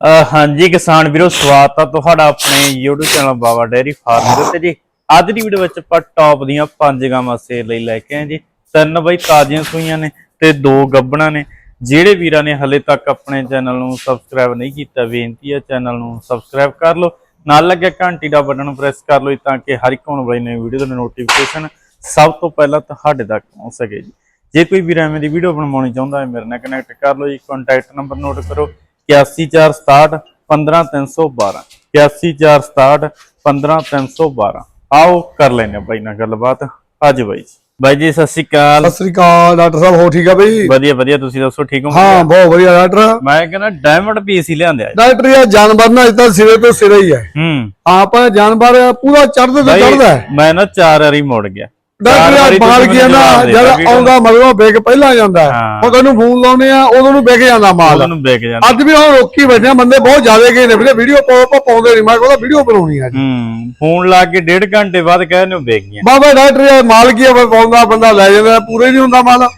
ਹਾਂਜੀ ਕਿਸਾਨ ਵੀਰੋ, ਸਵਾਗਤ ਆ ਤੁਹਾਡਾ ਆਪਣੇ YouTube channel Baba dairy farm ਦੇ ਉੱਤੇ ਜੀ। ਅੱਜ ਦੀ ਵੀਡੀਓ ਵਿੱਚ ਆਪਾਂ ਟੌਪ ਦੀਆਂ ਪੰਜ ਗਾਵਾਂ ਸੇਲ ਲਈ ਲੈ ਕੇ ਆਏ ਜੀ। ਤਿੰਨ ਬਈ ਤਾਜ਼ੀਆਂ ਸੂਈਆਂ ਨੇ ਤੇ ਦੋ ਗੱਬਣਾ ਨੇ। ਜਿਹੜੇ ਵੀਰਾਂ ਨੇ ਹਲੇ ਤੱਕ ਆਪਣੇ ਚੈਨਲ ਨੂੰ ਸਬਸਕ੍ਰਾਈਬ ਨਹੀਂ ਕੀਤਾ, ਬੇਨਤੀ ਹੈ ਚੈਨਲ ਨੂੰ ਸਬਸਕ੍ਰਾਈਬ ਕਰ ਲਓ। ਨਾਲ ਲੱਗਿਆ ਘੰਟੀ ਦਾ ਬਟਨ ਪ੍ਰੈਸ ਕਰ ਲਓ ਤਾਂ ਕਿ ਹਰ ਇੱਕ ਹੋਣ ਵਾਲੀ ਨਵੀਂ ਵੀਡੀਓ ਦਾ ਨੋਟੀਫਿਕੇਸ਼ਨ ਸਭ ਤੋਂ ਪਹਿਲਾਂ ਤੁਹਾਡੇ ਤੱਕ ਪਹੁੰਚ ਸਕੇ ਜੀ। ਜੇ ਕੋਈ ਵੀਰ ਐਵੇਂ ਦੀ ਵੀਡੀਓ ਬਣਵਾਉਣੀ ਚਾਹੁੰਦਾ ਹੈ, ਮੇਰੇ ਨਾਲ ਕਨੈਕਟ ਕਰ ਲਓ ਜੀ। ਕੰਟੈਕਟ ਨੰਬਰ ਨੋਟ ਕਰੋ। 8467 15312 8467 15312 ਆਓ ਕਰ ਲੈਨੇ ਬਾਈ ਨਾਲ ਗੱਲਬਾਤ। ਅੱਜ ਬਾਈ ਜੀ। ਬਾਈ ਜੀ ਸਤਿ ਸ਼੍ਰੀ ਅਕਾਲ। ਸਤਿ ਸ੍ਰੀ ਅਕਾਲ ਡਾਕਟਰ ਸਾਹਿਬ ਹੋ ਠੀਕ ਆ ਬਈ? ਵਧੀਆ ਵਧੀਆ। ਤੁਸੀਂ ਦੱਸੋ ਠੀਕ ਹੋ? ਹਾਂ ਬਹੁਤ ਵਧੀਆ ਡਾਕਟਰ। ਮੈਂ ਕਹਿੰਦਾ ਡਾਇਮੰਡ ਪੀਸ ਹੀ ਲਿਆਂਦੇ ਆ ਡਾਕਟਰ ਇਹ ਜਾਨਵਰ ਨਾ ਇਦਾਂ ਸਿਰੇ ਤੋਂ ਸਿਰੇ ਹੀ ਹੈ ਹੂੰ। ਆਪਾਂ ਜਾਨਵਰ ਪੂਰਾ ਚੜ੍ਹਦੇ ਤੇ ਚੜ੍ਹਦਾ। ਮੈਂ ਨਾ ਚਾਰ ਵਾਰੀ ਮੁੜ ਗਿਆ। ਮਾਲ ਮੈਨੂੰ ਕੀ ਨਾ ਜਦ ਆਉਂਦਾ ਮਗਰੋਂ ਵਿਕ ਪਹਿਲਾਂ ਜਾਂਦਾ। ਉਹ ਤੈਨੂੰ ਫੋਨ ਲਾਉਨੇ ਆ ਉਦੋਂ ਨੂੰ ਵਿਕ ਜਾਂਦਾ ਮਾਲ। ਉਹਨਾਂ ਵੇਖ ਜਾਂਦਾ। ਅੱਜ ਵੀ ਹੁਣ ਰੋਕੀ ਬੈਠੇ ਬੰਦੇ ਬਹੁਤ ਜ਼ਿਆਦਾ ਗਏ ਨੇ ਵੀਰੇ ਵੀਡੀਓ ਪਾਉ ਪਾਉਂਦੇ ਨਹੀਂ। ਮੈਂ ਕਹਿੰਦਾ ਵੀਡੀਓ ਬਣਾਉਣੀ ਆ ਜੀ ਹੂੰ ਫੋਨ ਲਾ ਕੇ ਡੇਢ ਘੰਟੇ ਬਾਅਦ ਕਹਿੰਦੇ ਨੂੰ ਵੇਖ ਗਈਆਂ। ਬਾਬਾ ਡਾਕਟਰ ਮਾਲ ਕੀ ਆ ਪਾਉਂਦਾ ਬੰਦਾ ਲੈ ਜਾਂਦਾ ਪੂਰੇ ਨਹੀਂ ਹੁੰਦਾ ਮਾਲ।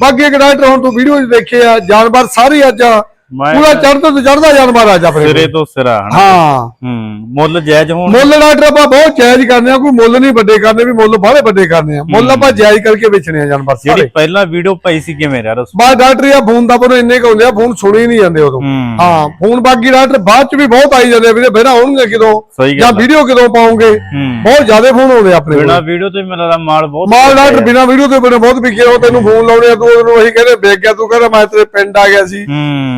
ਬਾਕੀ ਇੱਕ ਡਾਕਟਰ ਹੁਣ ਤੂੰ ਵੀਡੀਓ 'ਚ ਦੇਖੇ ਆ ਜਾਨਵਰ ਸਾਰੇ ਅੱਜ ਮੈਂ ਪੂਰਾ ਚੜ੍ਹਦਾ ਤੇ ਚੜ੍ਹਦਾ ਜਾਨਵਰ ਅੱਜ ਆਪਣੇ ਸਿਰੇ। ਤੋਂ ਸਿਰਾ ਹਨਾ? ਹਾਂ। ਹੂੰ ਮੁੱਲ ਜਾਇਜ਼ ਹੋਣ। ਮੁੱਲ ਡਾਕਟਰ ਆਪਾਂ ਬਹੁਤ ਜਾਇਜ਼ ਕਰਨੇ ਆ ਕੋਈ ਮੁੱਲ ਨਹੀਂ ਵੱਡੇ ਕਰਨੇ ਵੀ ਮੁੱਲ ਬਾਹਲੇ ਵੱਡੇ ਕਰਨੇ ਆ। ਮੁੱਲ ਆਪਾਂ ਜਾਇਜ਼ ਕਰਕੇ ਵੇਚਣੇ ਆ ਜਾਨਵਰ ਜਿਹੜੀ ਪਹਿਲਾਂ ਵੀਡੀਓ ਪਾਈ ਸੀ ਕਿਵੇਂ ਦੱਸੋ ਬਾਅਦ ਡਾਕਟਰ ਇਹ ਫੋਨ ਦਾ ਪਰ ਇੰਨੇ ਕੁ ਹੁੰਦੇ ਆ ਫੋਨ ਸੁਣੇ ਨਹੀਂ ਜਾਂਦੇ ਉਦੋਂ। ਹੂੰ। ਫੋਨ ਬਾਕੀ ਡਾਕਟਰ ਬਾਅਦ ਚ ਵੀ ਬਹੁਤ ਆਈ ਜਾਂਦੇ ਆ ਵੀਰੇ ਬਹਿਰਾ ਆਉਣਗੇ ਕਿਦੋਂ? ਜਾਂ ਆ। ਵੀਡੀਓ ਕਦੋਂ ਪਾਉਂਗੇ? ਬਹੁਤ ਜ਼ਿਆਦਾ ਫੋਨ ਆਉਂਦੇ ਆ ਆਪਣੇ ਬਿਨਾ ਵੀਡੀਓ ਤੋਂ ਲੱਗਦਾ ਮਾਲ ਬਹੁਤ ਮਾਲ ਡਾਕਟਰ ਬਿਨਾ ਵੀਡੀਓ ਤੋਂ ਬਿਨਾ ਬਹੁਤ ਵਿਕੇ ਉਹ ਤੈਨੂੰ ਫੋਨ ਲਾਉਣੇ ਆ ਤੂੰ ਉਹਨੂੰ ਅਸੀਂ ਕਹਿੰਦੇ ਵੇਚ ਗਿਆ ਤੂੰ ਕਹਿੰਦਾ ਮੈਂ ਤੇਰੇ ਪਿੰਡ ਆ ਗਿਆ ਸੀ।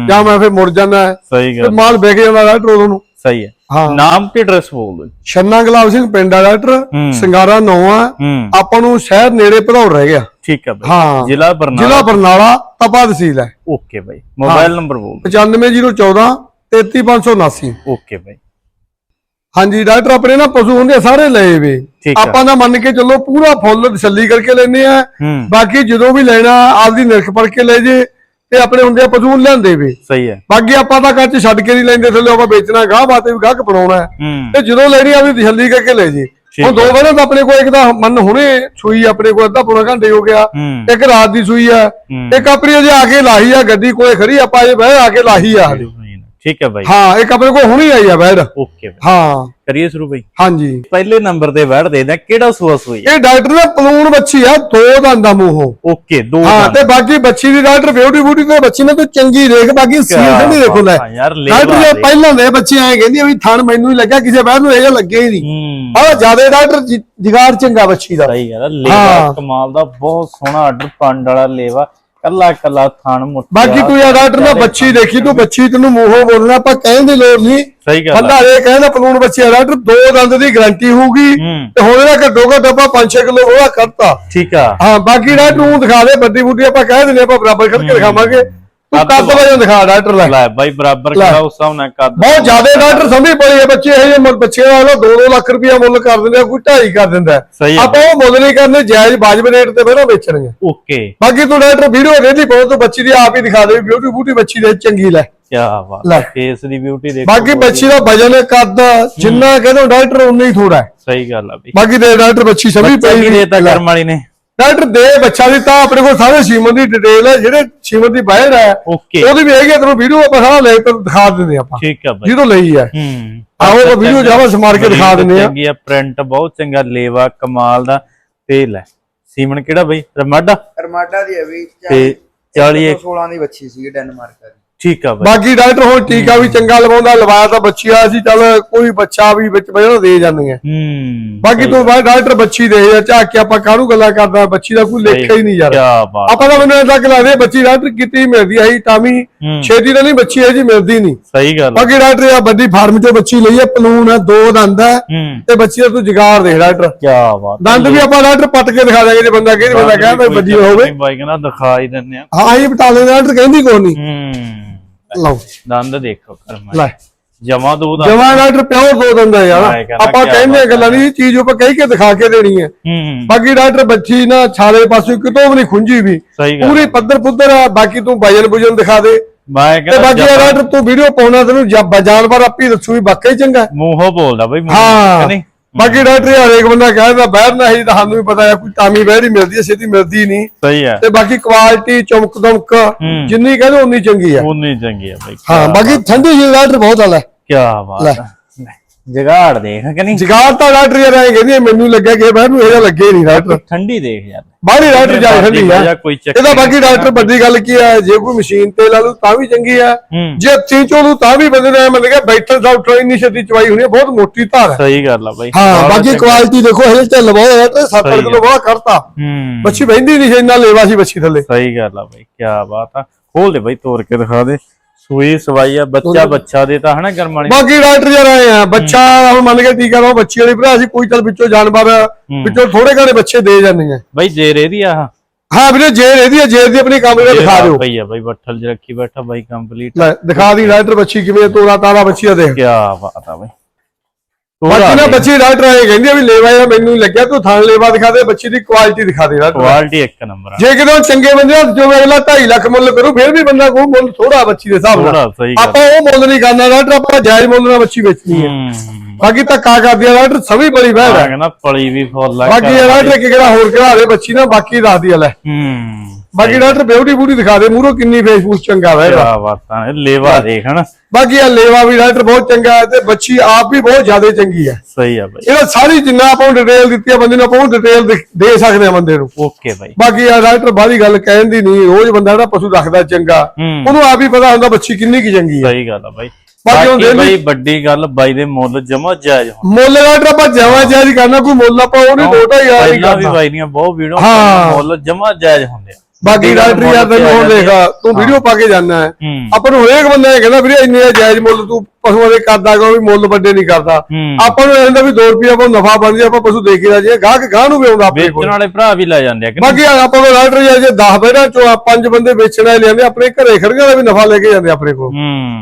ਜਾਂ ਮੈਂ ਫਿਰ ਮੁੜ ਜਾਂਦਾ ਸਹੀ ਤੇ ਗੱਲ ਮਾਲ ਵਿਕ ਜਾਂਦਾ ਡਾਕਟਰ ਉਦੋਂ ਨੂੰ। ਸਹੀ ਹੈ। ਹਾਂ। ਨਾਮ ਤੇ ਐਡਰੈਸ ਬੋਲ ਦਿਓ ਛੰਨਾ ਗੁਲਾਬ ਸਿੰਘ ਪਿੰਡ ਆ ਡਾਕਟਰ ਹੂੰ। ਸਿੰਗਾਰਾ ਨੌਂ ਆ। ਹੂੰ। ਆਪਾਂ ਨੂੰ ਸ਼ਹਿਰ ਨੇੜੇ ਭਦੌੜ ਰਹਿ ਗਿਆ। ਠੀਕ ਹੈ ਬਾਈ। ਹਾਂ। ਜ਼ਿਲ੍ਹਾ ਬਰਨਾਲਾ। ਜ਼ਿਲ੍ਹਾ ਬਰਨਾਲਾ ਤਪਾ ਤਹਿਸੀਲ ਹੈ। ਓਕੇ ਬਾਈ। ਮੋਬਾਈਲ ਨੰਬਰ ਬੋਲ 95014 33579 ਦਿਓ ਓਕੇ ਬਾਈ। ਹਾਂਜੀ ਡਾਕਟਰ ਆਪਣੇ ਨਾ ਪਸ਼ੂ ਹੁੰਦੇ ਆ ਸਾਰੇ ਲਏ ਵੇ। ਠੀਕ ਆ। ਆਪਾਂ ਦਾ ਮੰਨ ਕੇ ਚੱਲੋ ਪੂਰਾ ਫੁੱਲ ਤਸੱਲੀ ਕਰਕੇ ਲੈਨੇ ਆ। ਹੂੰ। ਬਾਕੀ ਜਦੋਂ ਵੀ ਲੈਣਾ ਆਪਦੀ ਨਿਰਖ ਪੜ ਕੇ ਲੈ ਜੇ। ਤੇ ਆਪਣੇ ਹੁੰਦੇ ਆ ਪਸ਼ੂ ਲਿਆਂਦੇ ਵੇ। ਸਹੀ ਹੈ। ਬਾਕੀ ਆਪਾਂ ਤਾਂ ਕੱਚ ਛੱਡ ਕੇ ਨਹੀਂ ਲੈਂਦੇ ਥੱਲੇ ਆਪਾਂ ਵੇਚਣਾ ਗਾਹ ਬਾਤੇ ਵੀ ਗਾਹਕ ਬਣਾਉਣਾ ਤੇ ਜਦੋਂ ਲੈਣੀ ਆ ਵੀ ਤਸੱਲੀ ਕਰਕੇ ਲੈ ਜੇ। ਹੁਣ ਦੋ ਵਾਰ ਤਾਂ ਆਪਣੇ ਕੋਲ ਇੱਕ ਤਾਂ ਮਨ ਹੁਣੇ ਸੂਈ ਆਪਣੇ ਕੋਲ ਅੱਧਾ ਪੌਣਾ ਘੰਟੇ ਹੋ ਗਿਆ। ਇੱਕ ਰਾਤ ਦੀ ਸੂਈ ਆ ਹੂੰ। ਇੱਕ ਆਪਣੀ ਅਜੇ ਆ ਕੇ ਲਾਹੀ ਆ ਗੱਡੀ ਕੋਲੇ ਖੜੀ ਆਪਾਂ ਅਜੇ ਬਹਿ ਆ ਕੇ ਲਾਹੀ ਆ। ਹਜੇ। ਠੀਕ ਹੈ ਬਾਈ। ਹਾਂ ਇੱਕ ਆਪਣੇ ਕੋਲ ਹੁਣੀ ਆਈ ਆ ਬੈੜ ਓਕੇ ਬਾਈ। ਹਾਂ। ਕਰੀਏ ਸ਼ੁਰੂ ਬਾਈ। ਹਾਂਜੀ। ਪਹਿਲੇ ਨੰਬਰ ਤੇ ਵੜ ਦੇ ਦਾ ਕਿਹੜਾ ਸੂਆ ਸੂਈ ਇਹ ਡਾਕਟਰ ਦਾ ਪਲੂਣ ਬੱਚੀ ਆ ਦੋ ਦੰਦਾਂ ਮੂੰਹੋਂ। ਓਕੇ ਦੋ ਹਾਂ। ਤੇ ਬਾਕੀ ਬੱਚੀ ਦੀ ਡਾਕਟਰ ਬਿਊਟੀ ਬੂਟੀ ਤੇ ਬੱਚੀ ਨੇ ਤੂੰ ਚੰਗੀ ਦੇਖ ਬਾਕੀ ਸੀਲ ਨਹੀਂ ਦੇਖੋ ਲੈ। ਡਾਕਟਰ। ਜੇ ਪਹਿਲਾਂ ਦੇ ਬੱਚੇ ਐ ਕਹਿੰਦੀ ਆ ਵੀ ਥਣ ਮੈਨੂੰ ਹੀ ਲੱਗਾ ਕਿਸੇ ਬਹਿਰ ਨੂੰ ਇਹ ਲੱਗੇ ਹੀ ਨਹੀਂ ਹੂੰ। ਆਹ ਜ਼ਿਆਦਾ ਡਾਕਟਰ ਜਿਗਾਰ ਚੰਗਾ ਬੱਚੀ ਦਾ। ਸਹੀ ਹੈ ਲੇਵਾ। ਕਮਾਲ ਦਾ ਬਹੁਤ ਸੋਹਣਾ ਆਰਡਰ ਪੰਡ ਵਾਲਾ ਲੇਵਾ। ਕੱਲਾ ਕੱਲਾ ਥਣ ਮੁੱਠਿਆ। ਬਾਕੀ ਤੂੰ ਯਾਰ ਡਾਕਟਰ ਨਾ ਬੱਚੀ ਦੇਖੀ ਤੂੰ ਬੱਚੀ ਤੈਨੂੰ ਮੂੰਹੋਂ ਬੋਲਣਾ ਆਪਾਂ ਕਹਿਣ ਦੀ ਲੋੜ ਨਹੀਂ। ਸਹੀ ਗੱਲ ਬੰਦਾ। ਇਹ ਕਹਿੰਦਾ ਪਲੂਣ ਬੱਚੀ ਆ ਡਾਕਟਰ ਦੋ ਦੰਦ ਦੀ ਗਾਰੰਟੀ ਹੋਊਗੀ ਤੇ ਹੁਣ ਇਹਦਾ ਘੱਟੋ ਘੱਟ ਆਪਾਂ 5-6 ਕਿਲੋ ਉਹਦਾ ਕਰਤਾ ਠੀਕ ਆ। ਹਾਂ ਬਾਕੀ ਡਾਕਟਰ ਨੂੰ ਦਿਖਾ ਦੇ ਵੱਡੀ ਬੁੱਢੀ ਆਪਾਂ ਕਹਿ ਦਿੰਦੇ ਆਪਾਂ ਬਰਾਬਰ ਕਰਕੇ ਦਿਖਾਵਾਂਗੇ। ਤੂੰ ਕੱਦ ਕੱਦ ਵਜਨ ਦਿਖਾ ਡਾਕਟਰ ਲੈ। ਲੈ ਬਾਈ ਬਰਾਬਰ ਲੈ। ਕਰਾ ਉਸ ਹਿਸਾਬ ਨਾਲ ਕੱਦ। ਬਹੁਤ ਜ਼ਿਆਦਾ ਡਾਕਟਰ ਸਮਝੀ ਪਈ ਹੈ ਬੱਚੇ ਇਹ ਜਿਹੇ ਬੱਚੇ ਵਾਲਾ 2-2 ਲੱਖ ਰੁਪਇਆ ਮੁੱਲ ਕਰ ਦਿੰਦੇ ਆ ਕੋਈ ਢਾਈ ਕਰ ਦਿੰਦਾ ਹੈ। ਸਹੀ ਹੈ। ਆਪਾਂ ਉਹ ਮੁੱਲ ਨਹੀਂ ਕਰਨੇ ਜਾਇਜ਼ ਵਾਜਬ ਰੇਟ ਤੇ ਫਿਰ ਵੇਚਣਗੇ। ਓਕੇ। ਬਾਕੀ ਤੂੰ ਡਾਕਟਰ ਵੀਡੀਓ ਪਾਉ ਤੂੰ ਬੱਚੀ ਦੀ ਆਪ ਹੀ ਦਿਖਾ ਦੇ ਬਿਊਟੀ ਬੂਟੀ ਬੱਚੀ ਦੇ ਚੰਗੀ ਲੈ। ਕੀ ਬਾਤ ਲੈ। ਫੇਸ ਦੀ ਬਿਊਟੀ ਦੇਖੋ ਬਾਕੀ ਬੱਚੀ ਦਾ ਵਜਨ ਕੱਦ ਜਿੰਨਾ ਕਹਿੰਦਾ ਡਾਕਟਰ ਉਨਾ ਹੀ ਥੋੜਾ ਸਹੀ ਗੱਲ ਆ ਬਈ। ਬਾਕੀ ਤੇ ਡਾਕਟਰ ਬੱਚੀ ਬੱਚਾ ਪਈ ਕਰਮ ਵਾਲੀ ਨੇ। ਡਾਕਟਰ ਦੇ ਬੱਚਾ ਦੀ ਤਾਂ ਆਪਣੇ ਕੋਲ ਸਾਰੇ ਸੀਮਨ ਦੀ ਡਿਟੇਲ ਹੈ ਜਿਹੜੇ ਸੀਮਨ ਦੀ ਬਾਹਰ ਹੈ ਓਕੇ ਉਹਦੀ ਵੀ ਹੈਗੀ ਤੈਨੂੰ ਵੀਡੀਓ ਆਪਾਂ ਸਾਰਾ ਲੈ ਕੇ ਦਿਖਾ ਦਿੰਦੇ ਆਪਾਂ। ਠੀਕ ਆ ਬਾਈ। ਜਿਹਦੋਂ ਲਈ ਹੈ। ਹੂੰ। ਆਹੋ ਉਹ ਵੀਡੀਓ ਜਾਵਾ ਸਮਾਰ ਕੇ ਦਿਖਾ ਦਿੰਦੇ ਆ। ਚੰਗੀ ਆ ਪ੍ਰਿੰਟ ਬਹੁਤ ਚੰਗਾ ਲੇਵਾ ਕਮਾਲ ਦਾ। ਤੇ ਲੈ ਸੀਮਨ ਕਿਹੜਾ ਬਈ? ਰਮਾਡਾ? ਰਮਾਡਾ ਦੀ ਹੈ ਵੀ ਤੇ 40 ਇੱਕ। 16 ਦੀ ਬੱਚੀ ਸੀ ਡੈਨਮਾਰਕ ਦੀ। ਠੀਕ ਆ ਬਾਈ। ਬਾਕੀ ਡਾਕਟਰ ਹੁਣ ਟੀਕਾ ਵੀ ਚੰਗਾ ਲਵਾਉਂਦਾ ਲਵਾਇਆ ਤਾਂ ਬੱਚੀ ਆ ਸੀ ਚੱਲ ਕੋਈ ਬੱਚਾ ਵੀ ਵਿੱਚ ਬਜਣਾ ਦੇ ਜਾਂਦੀਆਂ ਹੂੰ ਬਾਕੀ ਤੂੰ ਬਾਅਦ ਡਾਕਟਰ ਬੱਚੀ ਦੇ ਆ ਝਾਕ ਕੇ ਆਪਾਂ ਕਾਹਨੂੰ ਗੱਲਾਂ ਕਰਦਾ ਬੱਚੀ ਦਾ ਕੋਈ ਲੇਖਾ ਹੀ ਨਹੀਂ ਯਾਰ। ਆਪਾਂ ਤਾਂ ਮੈਨੂੰ ਇਦਾਂ ਲੱਗਦਾ ਬੱਚੀ ਡਾਕਟਰ ਕਿਤੇ ਮਿਲਦੀ ਆਈ ਟਾਮੀ ਛੇਤੀ ਤਾਂ ਨਹੀਂ ਬੱਚੀ ਇਹ ਜੀ ਮਿਲਦੀ ਨਹੀਂ। ਸਹੀ ਗੱਲ ਆ। ਬਾਕੀ ਡਾਕਟਰ ਆ ਵੱਡੀ ਫਾਰਮ ਚੋਂ ਬੱਚੀ ਲਈ ਹੈ ਪਲੂਨ ਹੈ ਦੋ ਦੰਦ ਹੈ। ਤੇ ਬੱਚੀ ਦਾ ਤੂੰ ਜਗਾੜ ਦੇਖ ਡਾਕਟਰ। ਕੀ ਬਾਤ। ਦੰਦ ਵੀ ਆਪਾਂ ਡਾਕਟਰ ਪੱਟ ਕੇ ਦਿਖਾ ਦਾਂਗੇ ਜੇ ਬੰਦਾ ਕਹਿੰਦਾ ਬੰਦਾ ਕਹਿੰਦਾ ਵੱਡੀ ਹੋਵੇ। ਬਾਈ ਕਹਿੰਦਾ ਦਿਖਾ ਹੀ ਦਿੰਦੇ ਆ। ਹਾਂ ਇਹ ਬਟਾ ਲੈਂਦਾ ਡਾਕਟਰ ਕਹਿੰਦੀ ਕੋਈ ਨਹੀਂ। ਹੂੰ। ਲਓ। ਦੰਦ ਦੇਖੋ ਕਰਮ ਲੈ। ਜਮਾ ਦੋ ਦਾ। ਜਮਾ ਡਾਕਟਰ ਪਿਓ ਦੋ ਦੰਦ ਹੈ ਯਾਰ। ਮੈਂ ਕਹਿੰਦਾ ਆਪਾਂ ਕਿਆ ਕਹਿੰਦੇ ਆ ਗੱਲਾਂ ਨਹੀਂ ਇਹ ਚੀਜ਼ ਆਪਾਂ ਕਹਿ ਕੇ ਦਿਖਾ ਕੇ ਦੇਣੀ ਹੈ। ਹੂੰ ਬਾਕੀ ਡਾਕਟਰ ਬੱਚੀ ਨਾ ਛਾਲੇ ਪਾਸੇ ਕਿਤੋਂ ਵੀ ਨਹੀਂ ਖੁੰਝੀ ਵੀ। ਸਹੀ ਗੱਲ ਪੂਰੀ ਪੱਧਰ ਪੁੱਧਰ ਆ ਬਾਕੀ ਤੂੰ ਵਜਨ ਬੁਜਨ ਦਿਖਾ ਦੇ। ਮੈਂ ਤੇ ਕਹਿੰਦਾ ਬਾਕੀ ਆ ਡਾਕਟਰ ਤੂੰ ਵੀਡੀਓ ਪਾਉਣਾ ਤੈਨੂੰ ਜਾਨਵਰ ਆਪੀ ਦੱਸੂ ਵੀ ਵਾਕਈ ਚੰਗਾ। ਹੈ। ਮੂੰਹੋਂ ਬੋਲਦਾ ਬਈ ਮੂੰਹੋਂ, ਹਾਂ। ਨਹੀਂ? ਬਾਕੀ ਡਾਕਟਰ ਹਰੇਕ ਬੰਦਾ ਕਹਿੰਦਾ ਬਹਿਰ ਨਾ ਹੀ ਤਾਂ ਸਾਨੂੰ ਵੀ ਪਤਾ ਹੈ ਕੋਈ ਟਾਮੀ ਬਹਿਰ ਹੀ ਮਿਲਦੀ ਹੈ ਛੇਤੀ ਮਿਲਦੀ ਨਹੀਂ। ਸਹੀ ਹੈ। ਤੇ ਬਾਕੀ ਕੁਆਲਿਟੀ ਚਮਕ ਦਮਕ ਜਿੰਨੀ ਕਹਿੰਦੇ ਉਨੀ ਚੰਗੀ ਹੈ। ਉਨੀ ਚੰਗੀ ਆ ਬਾਈ ਹਾਂ ਬਾਕੀ ਠੰਡੀ ਜੀ ਡਾਕਟਰ ਬਹੁਤ ਹੈ। ਕੀ ਬਾਤ ਹੈ। ਜਗਾੜ ਦੇਖ ਕਿ ਨਹੀਂ? ਜਗਾਰ ਤਾਂ ਡਾਕਟਰ ਯਾਰ ਐ ਕਹਿੰਦੀ ਮੈਨੂੰ ਲੱਗਿਆ ਕਿ ਬਹਿਰ ਨੂੰ ਇਹਦਾ ਲੱਗੇ ਨਹੀਂ ਡਾਕਟਰ। ਠੰਡੀ ਦੇਖ ਯਾਰ। ਬਾਹਲੀ ਡਾਕਟਰ ਜਾ ਠੰਡੀ ਚੱਕਰ ਇਹਦਾ ਬਾਕੀ ਡਾਕਟਰ ਵੱਡੀ ਗੱਲ ਕੀ ਹੈ ਜੇ ਕੋਈ ਮਸ਼ੀਨ ਤੇ ਲਾ ਲੂ ਤਾਂ ਵੀ ਚੰਗੀ ਹੂੰ। ਜੇ ਹੱਥੀਂ ਚੋਂ ਲੂ ਤਾਂ ਵੀ ਬੰਦੇ ਨੇ ਮਤਲਬ ਕਿ ਬੈਠਣ ਡਾਕਟਰ ਇੰਨੀ ਛੇਤੀ ਚਵਾਈ ਹੋਣੀ ਬਹੁਤ ਮੋਟੀ ਧਾਰ ਹੈ ਸਹੀ ਗੱਲ ਆ ਬਾਈ। ਹਾਂ ਬਾਕੀ। ਕੁਆਲਿਟੀ ਦੇਖੋ ਇਹ ਢਿੱਲ ਬਹੁਤ ਹੈ ਤੇ 7 ਸਹੀ ਕਿਲੋ ਬਹੁਤ ਕਰਤਾ। ਬੱਚੀ ਬਹਿੰਦੀ ਨਹੀਂ ਇੰਨਾ ਲੇਵਾ ਸੀ ਬੱਚੀ ਥੱਲੇ। ਸਹੀ ਗੱਲ ਆ ਬਾਈ ਕੀ ਬਾਤ ਆ। ਖੋਲ ਦੇ ਬਾਈ ਤੋੜ ਕੇ ਦਿਖਾ ਦੇ। ਸੂਈ ਸਵਾਈ ਆ ਬੱਚਾ ਬੱਚਾ ਦੇ ਤਾਂ ਹਨਾ ਗਰਮਾਣੀ ਬਾਕੀ ਡਾਕਟਰ ਯਾਰ ਆਏ ਆ ਬੱਚਾ ਹੁਣ ਮੰਨ ਕੇ ਟੀਕਾ ਲਾਓ ਬੱਚੀ ਵਾਲੀ ਭਰਾ ਸੀ ਕੋਈ ਚੱਲ ਵਿੱਚੋਂ ਜਾਨਵਰ ਵਿੱਚੋਂ ਥੋੜੇ ਘਣੇ ਬੱਚੇ ਦੇ ਜਾਂਦੇ ਆ। ਬਾਈ ਜੇਰੇ ਦੀ ਆ ਹਾਂ ਵੀਰੇ ਜੇਰ ਇਹਦੀ ਹੈ ਜੇਰ ਦੀ ਆਪਣੀ ਦਾ ਦਿਖਾ ਦਿਓ। ਬਈ ਆ ਬਾਈ ਬੱਠਲ ਚ ਰੱਖੀ ਬੈਠਾ ਬਾਈ ਕੰਪਲੀਟ ਦਿਖਾ ਦੀ ਡਾਕਟਰ ਬੱਚੀ ਕਿਵੇਂ ਤੋਰਾ ਤਾਰਾ ਬੱਚੀ ਦਾ ਦੇਖ। ਕੀ ਬਾਤ ਆ ਬਾਈ। ਬਾਕੀ ਨਾ ਬੱਚੀ ਡਾਕਟਰ ਆਏ ਕਹਿੰਦੀ ਆ ਵੀ ਲੇਵਾ ਆ ਮੈਨੂੰ ਲੱਗਿਆ ਤੂੰ ਥਾਣ ਲੇਵਾ ਦਿਖਾ ਦੇ ਬੱਚੀ ਦੀ ਕੁਆਲਿਟੀ ਦਿਖਾ ਦੇ ਡਾਕਟਰ। ਕੁਆਲਿਟੀ ਇੱਕ ਨੰਬਰ ਆ। ਜੇ ਉਹ ਚੰਗੇ ਬੰਦੇ ਚੋਂ ਅਗਲਾ 2.5 ਲੱਖ ਮੁੱਲ ਕਰੂ ਫਿਰ ਵੀ ਬੰਦਾ ਕੋ ਮੁੱਲ ਥੋੜਾ ਬੱਚੀ ਦੇ ਹਿਸਾਬ ਨਾਲ। ਆਪਾਂ ਉਹ ਮੁੱਲ ਨਹੀਂ ਕਰਨਾ ਡਾਕਟਰ ਆਪਾਂ ਜਾਇਜ਼ ਮੁੱਲ ਨਾਲ ਬੱਚੀ ਵੇਚਣੀ ਹੈ। ਬਾਕੀ ਧੱਕਾ ਕਰਦੀ ਆ ਡਾਕਟਰ ਸਭੀ ਬੜੀ ਬਹਿ ਆ ਹੈ ਕਹਿੰਦਾ ਪਲੀ ਵੀ ਫੁੱਲ ਆ ਬਾਕੀ ਡਾਕਟਰ ਇੱਕ ਕਿਹੜਾ ਹੋਰ ਕਰਾ ਦੇ ਬੱਚੀ ਨਾ ਬਾਕੀ ਦੱਸਦੀ ਆ ਲੈ। ਹੂੰ ਬਾਕੀ ਡਾਕਟਰ ਬਿਊਟੀ ਬੂਟੀ ਦਿਖਾ ਦੇ ਮੂਰੋ ਕਿੰਨੀ ਫੇਸਬੁੱਕ ਚੰਗਾ ਵਾ ਇਹਦਾ ਕੀ ਬਾਤਾਂ ਲੇਵਾ ਦੇਖ ਹਨਾ। ਬਾਕੀ ਆ ਲੇਵਾ ਵੀ ਡਾਕਟਰ ਬਹੁਤ ਚੰਗਾ ਹੈ ਤੇ ਬੱਚੀ ਆਪ ਵੀ ਬਹੁਤ ਜ਼ਿਆਦਾ ਚੰਗੀ ਹੈ। ਸਹੀ ਆ ਬਾਈ। ਇਹਦਾ ਸਾਰੀ ਜਿੰਨਾ ਆਪਾਂ ਨੂੰ ਡਿਟੇਲ ਦਿੱਤੀ ਆ ਬੰਦੇ ਨੂੰ ਆਪਾਂ ਡਿਟੇਲ ਦੇ ਸਕਦੇ ਆ ਬੰਦੇ ਨੂੰ। ਓਕੇ ਬਾਈ। ਬਾਕੀ ਆ ਡਾਕਟਰ ਬਾਹਰੀ ਗੱਲ ਕਹਿਣ ਦੀ ਨਹੀਂ ਰੋਜ਼ ਬੰਦਾ ਜਿਹੜਾ ਪਸ਼ੂ ਰੱਖਦਾ ਚੰਗਾ ਉਹਨੂੰ ਆਪ ਹੀ ਪਤਾ ਹੁੰਦਾ ਬੱਚੀ ਕਿੰਨੀ ਕੀ ਚੰਗੀ ਹੈ। ਸਹੀ ਗੱਲ ਆ ਬਾਈ। ਬਾਕੀ ਬਾਕੀ daily- ਬਾਈ ਵੱਡੀ ਗੱਲ ਬਾਈ ਦੇ ਮੁੱਲ ਜਮਾ ਜਾਇਜ਼ ਹੋਣ। ਮੁੱਲ ਡਾਕਟਰ ਆਪਾਂ ਜਾਵਾਂ ਜਾਇਜ਼ ਕਰਨਾ ਕੋਈ ਮੁੱਲ ਆਪਾਂ ਉਹ ਨਹੀਂ ਟੋਟਾ ਯਾਰ ਨਹੀਂ ਵੀ ਬਾਈ ਦੀਆਂ ਬਹੁਤ ਵੀਡੀਓ ਹਾਂ। ਮੁੱਲ ਜਮਾ ਜਾਇਜ਼ ਹੁੰਦੇ ਆ। ਬਾਕੀ ਡਾਕਟਰ ਯਾਰ ਤੈਨੂੰ ਹੁਣ ਦੇਖ ਤੂੰ ਵੀਡੀਓ ਪਾ ਕੇ ਜਾਣਾ ਹੈ। ਆਪਾਂ ਨੂੰ ਹਰੇਕ ਬੰਦਾ ਇਹ ਕਹਿੰਦਾ ਵੀਰੇ ਇੰਨੇ ਜਾਇਜ਼ ਮੁੱਲ ਤੂੰ ਪਸ਼ੂਆਂ ਦੇ ਕਰਦਾ ਕੋ ਵੀ ਮੁੱਲ ਵੱਡੇ ਨਹੀਂ ਕਰਦਾ। ਆਪਾਂ ਨੂੰ ਇਹ ਹੁੰਦਾ ਵੀ 2 ਰੁਪਏ ਆਪਾਂ ਨਫਾ ਬਣ ਜੇ ਆਪਾਂ ਪਸ਼ੂ ਦੇ ਕੇ ਰਾਜੇ ਗਾਹਕ ਗਾਹ ਨੂੰ ਵੀ ਆਉਂਦਾ ਆਪਣੇ ਕੋਲ। ਵੇਚਣ ਵਾਲੇ ਭਰਾ ਵੀ ਲੈ ਜਾਂਦੇ ਆ? ਬਾਕੀ ਆਪਾਂ ਕੋਲ ਡਾਕਟਰ ਯਾਰ ਜੇ 10 ਬੈਠਾ ਚੋਂ ਪੰਜ ਬੰਦੇ ਵੇਚਣ ਵਾਲੇ ਲੈਂਦੇ ਆਪਣੇ ਘਰੇ ਖੜੀਆਂ ਦਾ ਵੀ ਨਫਾ ਲੈ ਕੇ ਜਾਂਦੇ ਆਪਣੇ ਕੋਲ।